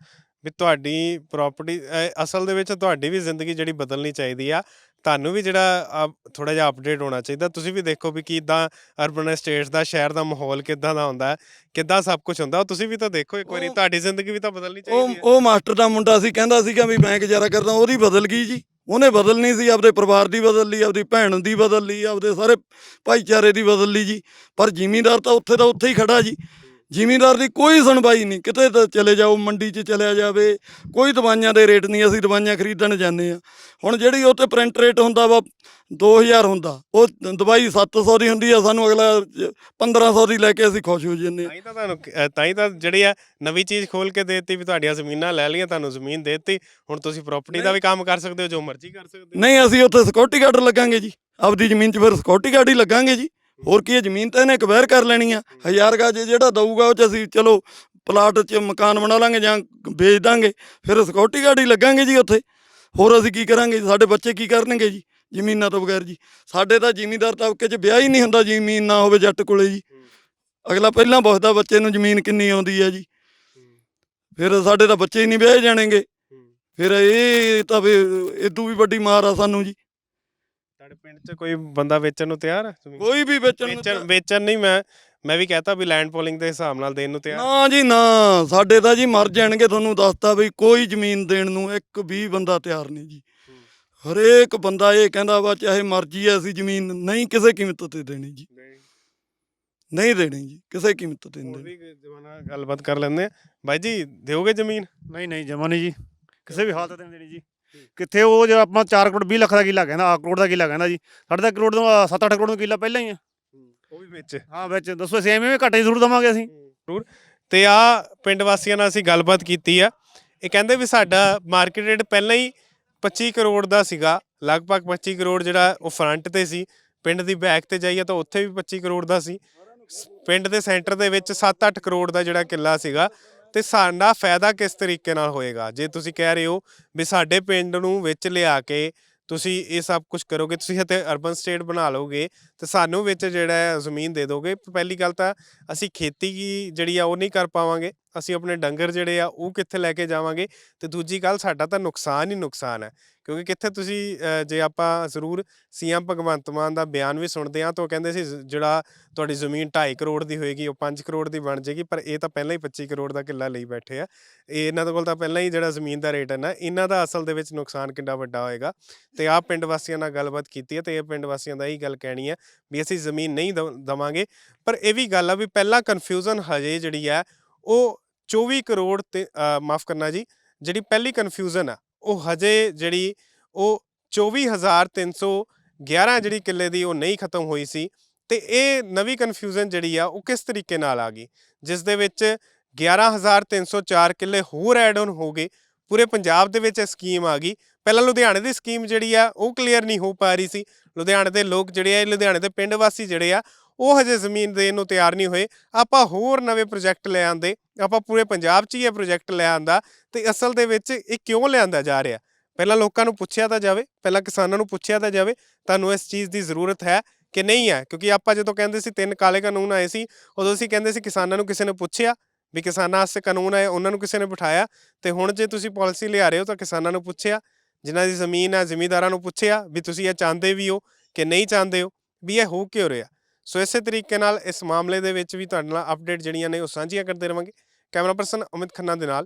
S2: ਵੀ ਤੁਹਾਡੀ ਪ੍ਰਾਪਰਟੀ ਅਸਲ ਦੇ ਵਿੱਚ ਤੁਹਾਡੀ ਵੀ ਜ਼ਿੰਦਗੀ ਜਿਹੜੀ ਬਦਲਣੀ ਚਾਹੀਦੀ ਆ। ਤੁਹਾਨੂੰ ਵੀ ਜਿਹੜਾ ਥੋੜਾ ਜਿਹਾ ਅਪਡੇਟ ਹੋਣਾ ਚਾਹੀਦਾ। ਤੁਸੀਂ ਵੀ ਦੇਖੋ ਵੀ ਕਿਦਾਂ ਅਰਬਨ ਸਟੇਟਸ ਦਾ ਸ਼ਹਿਰ ਦਾ ਮਾਹੌਲ ਕਿਦਾਂ ਦਾ ਹੁੰਦਾ ਕਿੱਦਾਂ ਸਭ ਕੁਝ ਹੁੰਦਾ। ਉਹ ਤੁਸੀਂ ਵੀ ਤਾਂ ਦੇਖੋ ਇੱਕ ਵਾਰੀ
S1: ਉਹ-
S2: ਤੁਹਾਡੀ ਜ਼ਿੰਦਗੀ ਵੀ ਤਾਂ ਬਦਲਣੀ
S1: ਉਹ
S2: ਚਾਹੀਦੀ ਹੈ।
S1: ਉਹ ਮਾਸਟਰ ਦਾ ਮੁੰਡਾ ਸੀ ਕਹਿੰਦਾ ਸੀਗਾ ਵੀ ਮੈਂ ਗੁਜ਼ਾਰਾ ਕਰਦਾ ਉਹਦੀ ਬਦਲ ਗਈ ਜੀ। ਉਹਨੇ ਬਦਲਣੀ ਸੀ ਆਪਦੇ ਪਰਿਵਾਰ ਦੀ ਬਦਲ ਲਈ ਆਪਦੀ ਭੈਣ ਦੀ ਬਦਲ ਲਈ ਆਪਦੇ ਸਾਰੇ ਭਾਈਚਾਰੇ ਦੀ ਬਦਲ ਲਈ ਜੀ। ਪਰ ਜ਼ਿਮੀਂਦਾਰ ਤਾਂ ਉੱਥੇ ਦਾ ਉੱਥੇ ਹੀ ਖੜਾ ਜੀ। ਜ਼ਿਮੀਂਦਾਰ ਦੀ ਕੋਈ ਸੁਣਵਾਈ ਨਹੀਂ। ਕਿਤੇ ਤਾਂ ਚਲੇ ਜਾਓ ਮੰਡੀ 'ਚ ਚਲਿਆ ਜਾਵੇ ਕੋਈ ਦਵਾਈਆਂ ਦੇ ਰੇਟ ਨਹੀਂ ਅਸੀਂ ਦਵਾਈਆਂ ਖਰੀਦਣ ਜਾਂਦੇ ਆ ਹੁਣ ਜਿਹੜੀ ਉਹ ਤੇ ਪ੍ਰਿੰਟ ਰੇਟ ਹੁੰਦਾ ਵਾ 2000 ਹੁੰਦਾ। ਉਹ ਦਵਾਈ 700 ਦੀ ਹੁੰਦੀ ਆ ਸਾਨੂੰ ਅਗਲਾ 1500 ਦੀ ਲੈ ਕੇ ਅਸੀਂ ਖੁਸ਼ ਹੋ ਜਾਂਦੇ
S2: ਤਾਂ ਹੀ ਤਾਂ ਤੁਹਾਨੂੰ ਤਾਂ ਹੀ ਤਾਂ ਜਿਹੜੀ ਆ ਨਵੀਂ ਚੀਜ਼ ਖੋਲ ਕੇ ਦੇਤੀ ਵੀ ਤੁਹਾਡੀਆਂ ਜ਼ਮੀਨਾਂ ਲੈ ਲਈਆਂ ਤੁਹਾਨੂੰ ਜ਼ਮੀਨ ਦੇਤੀ। ਹੁਣ ਤੁਸੀਂ ਪ੍ਰਾਪਰਟੀ ਦਾ ਵੀ ਕੰਮ ਕਰ ਸਕਦੇ ਹੋ ਜੋ ਮਰਜ਼ੀ ਕਰ ਸਕਦੇ ਹੋ।
S1: ਨਹੀਂ ਅਸੀਂ ਉੱਥੇ ਸਿਕਿਉਰਿਟੀ ਗਾਰਡ ਲੱਗਾਂਗੇ ਜੀ। ਆਪਦੀ ਜ਼ਮੀਨ 'ਚ ਫਿਰ ਸਿਕਿਉਰਿਟੀ ਗਾਰਡ ਹੀ ਲੱਗਾਂਗੇ ਜੀ। ਹੋਰ ਕੀ ਹੈ ਜ਼ਮੀਨ ਤਾਂ ਇਹਨੇ ਅਕਵਾਇਰ ਕਰ ਲੈਣੀ ਆ। ਹਜ਼ਾਰ ਗਜ ਜਿਹੜਾ ਦਊਗਾ ਉਹ 'ਚ ਅਸੀਂ ਚਲੋ ਪਲਾਟ 'ਚ ਮਕਾਨ ਬਣਾ ਲਾਂਗੇ ਜਾਂ ਵੇਚ ਦਾਂਗੇ ਫਿਰ ਸਿਕਿਉਰਿਟੀ ਗਾਰਡ ਹੀ ਲੱਗਾਂਗੇ ਜੀ ਉੱਥੇ। ਹੋਰ ਅਸੀਂ ਕੀ ਕਰਾਂਗੇ ਸਾਡੇ ਬੱਚੇ ਕੀ ਕਰਨਗੇ ਜੀ ਜ਼ਮੀਨਾਂ ਤੋਂ ਬਗੈਰ ਜੀ? ਸਾਡੇ ਤਾਂ ਜ਼ਿਮੀਂਦਾਰ ਤਬਕੇ 'ਚ ਵਿਆਹ ਹੀ ਨਹੀਂ ਹੁੰਦਾ ਜ਼ਮੀਨ ਨਾ ਹੋਵੇ ਜੱਟ ਕੋਲੇ ਜੀ। ਅਗਲਾ ਪਹਿਲਾਂ ਪੁੱਛਦਾ ਬੱਚੇ ਨੂੰ ਜ਼ਮੀਨ ਕਿੰਨੀ ਆਉਂਦੀ ਹੈ ਜੀ। ਫਿਰ ਸਾਡੇ ਤਾਂ ਬੱਚੇ ਹੀ ਨਹੀਂ ਵਿਆਹੇ ਜਾਣਗੇ। ਫਿਰ ਇਹ ਤਾਂ ਵੀ ਇਦੋਂ ਵੀ ਵੱਡੀ ਮਾਰ ਆ ਸਾਨੂੰ ਜੀ।
S2: ਤੁਹਾਡੇ ਪਿੰਡ 'ਚ ਕੋਈ ਬੰਦਾ ਵੇਚਣ ਨੂੰ ਤਿਆਰ ਹੈ ਜ਼ਮੀਨ?
S1: ਕੋਈ ਵੀ ਵੇਚਣ ਨੂੰ
S2: ਵੇਚਣ ਵੇਚਣ ਨਹੀਂ ਮੈਂ ਮੈਂ ਵੀ ਕਹਤਾ ਵੀ ਲੈਂਡ ਪੋਲਿੰਗ ਦੇ ਹਿਸਾਬ ਨਾਲ ਦੇਣ ਨੂੰ ਤਿਆਰ।
S1: ਨਾ ਜੀ ਨਾ ਸਾਡੇ ਤਾਂ ਜੀ ਮਰ ਜਾਣਗੇ ਤੁਹਾਨੂੰ ਦੱਸਤਾ ਵੀ ਕੋਈ ਜ਼ਮੀਨ ਦੇਣ ਨੂੰ ਇੱਕ ਵੀ ਬੰਦਾ ਤਿਆਰ ਨਹੀਂ ਜੀ। ਹਰੇਕ ਬੰਦਾ ਇਹ ਕਹਿੰਦਾ ਵਾ ਚਾਹੇ ਮਰਜ਼ੀ ਐ ਅਸੀਂ ਜ਼ਮੀਨ ਨਹੀਂ ਕਿਸੇ ਕੀਮਤ ਤੇ ਦੇਣੀ ਜੀ। ਨਹੀਂ ਦੇਣੀ ਜੀ ਕਿਸੇ ਕੀਮਤ ਤੇ ਨਹੀਂ
S2: ਹੋਰ
S1: ਦੇਣੀ।
S2: ਵੀ ਜਮਾਨਾ ਗੱਲਬਾਤ ਕਰ ਲੈਂਦੇ ਆ। ਬਾਈ ਜੀ ਦਿਓਗੇ ਜ਼ਮੀਨ?
S4: ਨਹੀਂ ਨਹੀਂ ਜਮਾ ਨਹੀਂ ਜੀ। ਕਿਸੇ ਵੀ ਹਾਲਤ ਤੇ ਨਹੀਂ ਦੇਣੀ ਜੀ। ਕਿੱਥੇ ਉਹ ਜੇ ਆਪਾਂ 4 ਕਰੋੜ 20 ਲੱਖ ਦਾ ਕਿੱਲਾ ਕਹਿੰਦਾ ਆ ਕਰੋੜ ਦਾ ਕਿੱਲਾ ਕਹਿੰਦਾ ਜੀ। ਸਾਡੇ ਤਾਂ ਕਰੋੜ ਦਾ 7-8 ਕਰੋੜ ਦਾ ਕਿੱਲਾ ਪਹਿਲਾਂ ਹੀ ਆ।
S2: ਉਹ ਵੀ ਵਿੱਚ।
S4: ਹਾਂ ਵਿੱਚ। ਦੱਸੋ ਅਸੀਂ ਐਵੇਂ ਘਾਟੇ ਜ਼ਰੂਰ ਦਵਾਂਗੇ ਅਸੀਂ।
S2: ਜ਼ਰੂਰ। ਤੇ ਆ ਪਿੰਡ ਵਾਸੀਆਂ ਨਾਲ ਅਸੀਂ ਗੱਲਬਾਤ ਕੀਤੀ ਆ। ਇਹ ਕਹਿੰਦੇ ਵੀ ਸਾਡਾ ਮਾਰਕੀਟ ਰੇਟ ਪਹਿਲਾਂ ਹੀ 25 ਕਰੋੜ ਦਾ ਸੀਗਾ। ਲਗਭਗ 25 ਕਰੋੜ ਜਿਹੜਾ ਉਹ ਫਰੰਟ ਤੇ ਸੀ। ਪਿੰਡ ਦੀ ਬੈਕ ਤੇ ਜਾਈਏ ਤਾਂ ਉੱਥੇ ਵੀ 25 ਕਰੋੜ ਦਾ ਸ- ਪਿੰਡ ਦੇ ਸੈਂਟਰ ਦੇ ਵਿੱਚ 7-8 ਕਰੋੜ ਦਾ ਜਿਹੜਾ ਕਿੱਲਾ ਸੀਗਾ। ਤੇ ਸਾਡਾ ਫਾਇਦਾ ਕਿਸ ਤਰੀਕੇ ਨਾਲ ਹੋਏਗਾ? ਜੇ ਤੁਸੀਂ ਕਹਿ ਰਹੇ ਹੋ ਵੀ ਸਾਡੇ ਪਿੰਡ ਨੂੰ ਵਿੱਚ ਲਿਆ ਕੇ ਤੁਸੀਂ ਇਹ ਸਭ ਕੁਝ ਕਰੋਗੇ, ਤੁਸੀਂ ਇੱਥੇ ਅਰਬਨ ਸਟੇਟ ਬਣਾ ਲਓਗੇ, ਤੇ ਸਾਨੂੰ ਵਿੱਚ ਜਿਹੜਾ ਹੈ ਜ਼ਮੀਨ ਦੇ ਦੋਗੇ। ਪਹਿਲੀ ਗੱਲ ਤਾਂ ਅਸੀਂ ਖੇਤੀ ਜਿਹੜੀ ਆ ਉਹ ਨਹੀਂ ਕਰ ਪਾਵਾਂਗੇ। ਅਸੀਂ ਆਪਣੇ ਡੰਗਰ ਜਿਹੜੇ ਆ, ਉਹ ਕਿੱਥੇ ਲੈ ਕੇ ਜਾਵਾਂਗੇ? ਤੇ ਦੂਜੀ ਗੱਲ, ਸਾਡਾ ਤਾਂ ਨੁਕਸਾਨ ਹੀ ਨੁਕਸਾਨ ਹੈ। ਕਿਉਂਕਿ ਕਿੱਥੇ ਤੁਸੀਂ ਜੇ ਆਪਾਂ ਜ਼ਰੂਰ ਸੀਐਮ ਭਗਵੰਤ ਮਾਨ ਦਾ ਬਿਆਨ ਵੀ ਸੁਣਦੇ ਆ ਤਾਂ ਉਹ ਕਹਿੰਦੇ ਸੀ ਜਿਹੜਾ ਤੁਹਾਡੀ ਜ਼ਮੀਨ 2.5 ਕਰੋੜ ਦੀ ਹੋਏਗੀ, ਉਹ 5 ਕਰੋੜ ਦੀ ਬਣ ਜਾਏਗੀ ਪਰ ਇਹ ਤਾਂ ਪਹਿਲਾਂ ਹੀ 25 ਕਰੋੜ ਦਾ ਕਿੱਲਾ ਲਈ ਬੈਠੇ ਆ। ਇਹ ਇਹਨਾਂ ਦੇ ਕੋਲ ਤਾਂ ਪਹਿਲਾਂ ਹੀ ਜਿਹੜਾ ਜ਼ਮੀਨ ਦਾ ਰੇਟ ਹੈ ਨਾ, ਇਹਨਾਂ ਦਾ ਅਸਲ ਦੇ ਵਿੱਚ ਨੁਕਸਾਨ ਕਿੰਨਾ ਵੱਡਾ ਹੋਏਗਾ? ਤੇ ਆਹ ਪਿੰਡ ਵਾਸੀਆਂ ਨਾਲ ਗੱਲਬਾਤ ਕੀਤੀ ਹੈ, ਤੇ ਇਹ ਪਿੰਡ ਵਾਸੀਆਂ ਦਾ ਇਹੀ ਗੱਲ ਕਹਿਣੀ ਹੈ, ਵੀ ਅਸੀਂ ਜ਼ਮੀਨ ਨਹੀਂ ਦਵ- ਦਵਾਂਗੇ। ਪਰ ਇਹ ਵੀ ਗੱਲ ਆ ਵੀ ਪਹਿਲਾਂ ਕਨਫਿਊਜ਼ਨ ਹਜੇ ਜਿਹੜੀ ਹੈ ਉਹ 24 ਕਰੋੜ ਤੇ ਮਾਫ ਕਰਨਾ ਜੀ, ਜਿਹੜੀ ਪਹਿਲੀ ਕਨਫਿਊਜ਼ਨ ਆ, ਉਹ ਹਜੇ ਜਿਹੜੀ ਉਹ 24311 ਜਿਹੜੀ ਕਿੱਲੇ ਦੀ ਉਹ ਨਹੀਂ ਖਤਮ ਹੋਈ ਸੀ ਤੇ ਇਹ ਨਵੀਂ ਕਨਫਿਊਜ਼ਨ ਜਿਹੜੀ ਆ, ਉਹ ਕਿਸ ਤਰੀਕੇ ਨਾਲ ਆ ਗਈ? ਜਿਸ ਦੇ ਵਿੱਚ 11304 ਕਿੱਲੇ ਹੋਰ ਐਡ ਆਨ ਹੋ ਗਏ, ਪੂਰੇ ਪੰਜਾਬ ਦੇ ਵਿੱਚ ਇਹ ਸਕੀਮ ਆ ਗਈ। ਪਹਿਲਾਂ ਲੁਧਿਆਣੇ ਦੀ ਸਕੀਮ ਜਿਹੜੀ ਆ, ਉਹ ਕਲੀਅਰ ਨਹੀਂ ਹੋ ਪਾ ਰਹੀ ਸੀ। ਲੁਧਿਆਣੇ ਦੇ ਲੋਕ ਜਿਹੜੇ ਆ, ਲੁਧਿਆਣੇ ਦੇ ਪਿੰਡ ਵਾਸੀ ਜਿਹੜੇ ਆ ਉਹ ਹਜੇ ਜ਼ਮੀਨ ਦੇਣ ਨੂੰ ਤਿਆਰ ਨਹੀਂ ਹੋਏ। ਆਪਾਂ ਹੋਰ ਨਵੇਂ ਪ੍ਰੋਜੈਕਟ ਲੈ ਆਂਦੇ। ਆਪਾਂ ਪੂਰੇ ਪੰਜਾਬ 'ਚ ਹੀ ਇਹ ਪ੍ਰੋਜੈਕਟ ਲੈ ਆਂਦਾ ਤੇ ਅਸਲ ਦੇ ਵਿੱਚ ਇਹ ਕਿਉਂ ਲਿਆਂਦਾ ਜਾ ਰਿਹਾ? ਪਹਿਲਾਂ ਲੋਕਾਂ ਨੂੰ ਪੁੱਛਿਆ ਤਾਂ ਜਾਵੇ, ਪਹਿਲਾਂ ਕਿਸਾਨਾਂ ਨੂੰ ਪੁੱਛਿਆ ਤਾਂ ਜਾਵੇ, ਤੁਹਾਨੂੰ ਇਸ ਚੀਜ਼ ਦੀ ਜ਼ਰੂਰਤ ਹੈ ਕਿ ਨਹੀਂ ਹੈ? ਕਿਉਂਕਿ ਆਪਾਂ ਜਦੋਂ ਕਹਿੰਦੇ ਸੀ ਤਿੰਨ ਕਾਲੇ ਕਾਨੂੰਨ ਆਏ ਸੀ, ਉਦੋਂ ਅਸੀਂ ਕਹਿੰਦੇ ਸੀ ਕਿਸਾਨਾਂ ਨੂੰ ਕਿਸੇ ਨੇ ਪੁੱਛਿਆ ਵੀ ਕਿਸਾਨਾਂ ਵਾਸਤੇ ਕਾਨੂੰਨ ਆਏ, ਉਹਨਾਂ ਨੂੰ ਕਿਸੇ ਨੇ ਬਿਠਾਇਆ ਤੇ ਹੁਣ ਜੇ ਤੁਸੀਂ ਪਾਲਿਸੀ ਲਿਆ ਰਹੇ ਹੋ ਤਾਂ ਕਿਸਾਨਾਂ ਨੂੰ ਪੁੱਛਿਆ, ਜਿਨ੍ਹਾਂ ਦੀ ਜ਼ਮੀਨ ਹੈ ਜ਼ਿਮੀਂਦਾਰਾਂ ਨੂੰ ਪੁੱਛਿਆ ਵੀ ਤੁਸੀਂ ਇਹ ਚਾਹੁੰਦੇ ਵੀ ਹੋ ਕਿ ਨਹੀਂ ਚਾਹੁੰਦੇ ਹੋ, ਵੀ ਇਹ ਹੋ ਕਿਉਂ ਰਿਹਾ? ਸੋ ਇਸੇ ਤਰੀਕੇ ਨਾਲ ਇਸ ਮਾਮਲੇ ਦੇ ਵਿੱਚ ਵੀ ਤੁਹਾਡੇ ਨਾਲ ਅਪਡੇਟ ਜਿਹੜੀਆਂ ਨੇ ਉਹ ਸਾਂਝੀਆਂ ਕਰਦੇ ਰਵਾਂਗੇ। ਕੈਮਰਾ ਪਰਸਨ ਅਮਿਤ ਖੰਨਾ ਦੇ ਨਾਲ।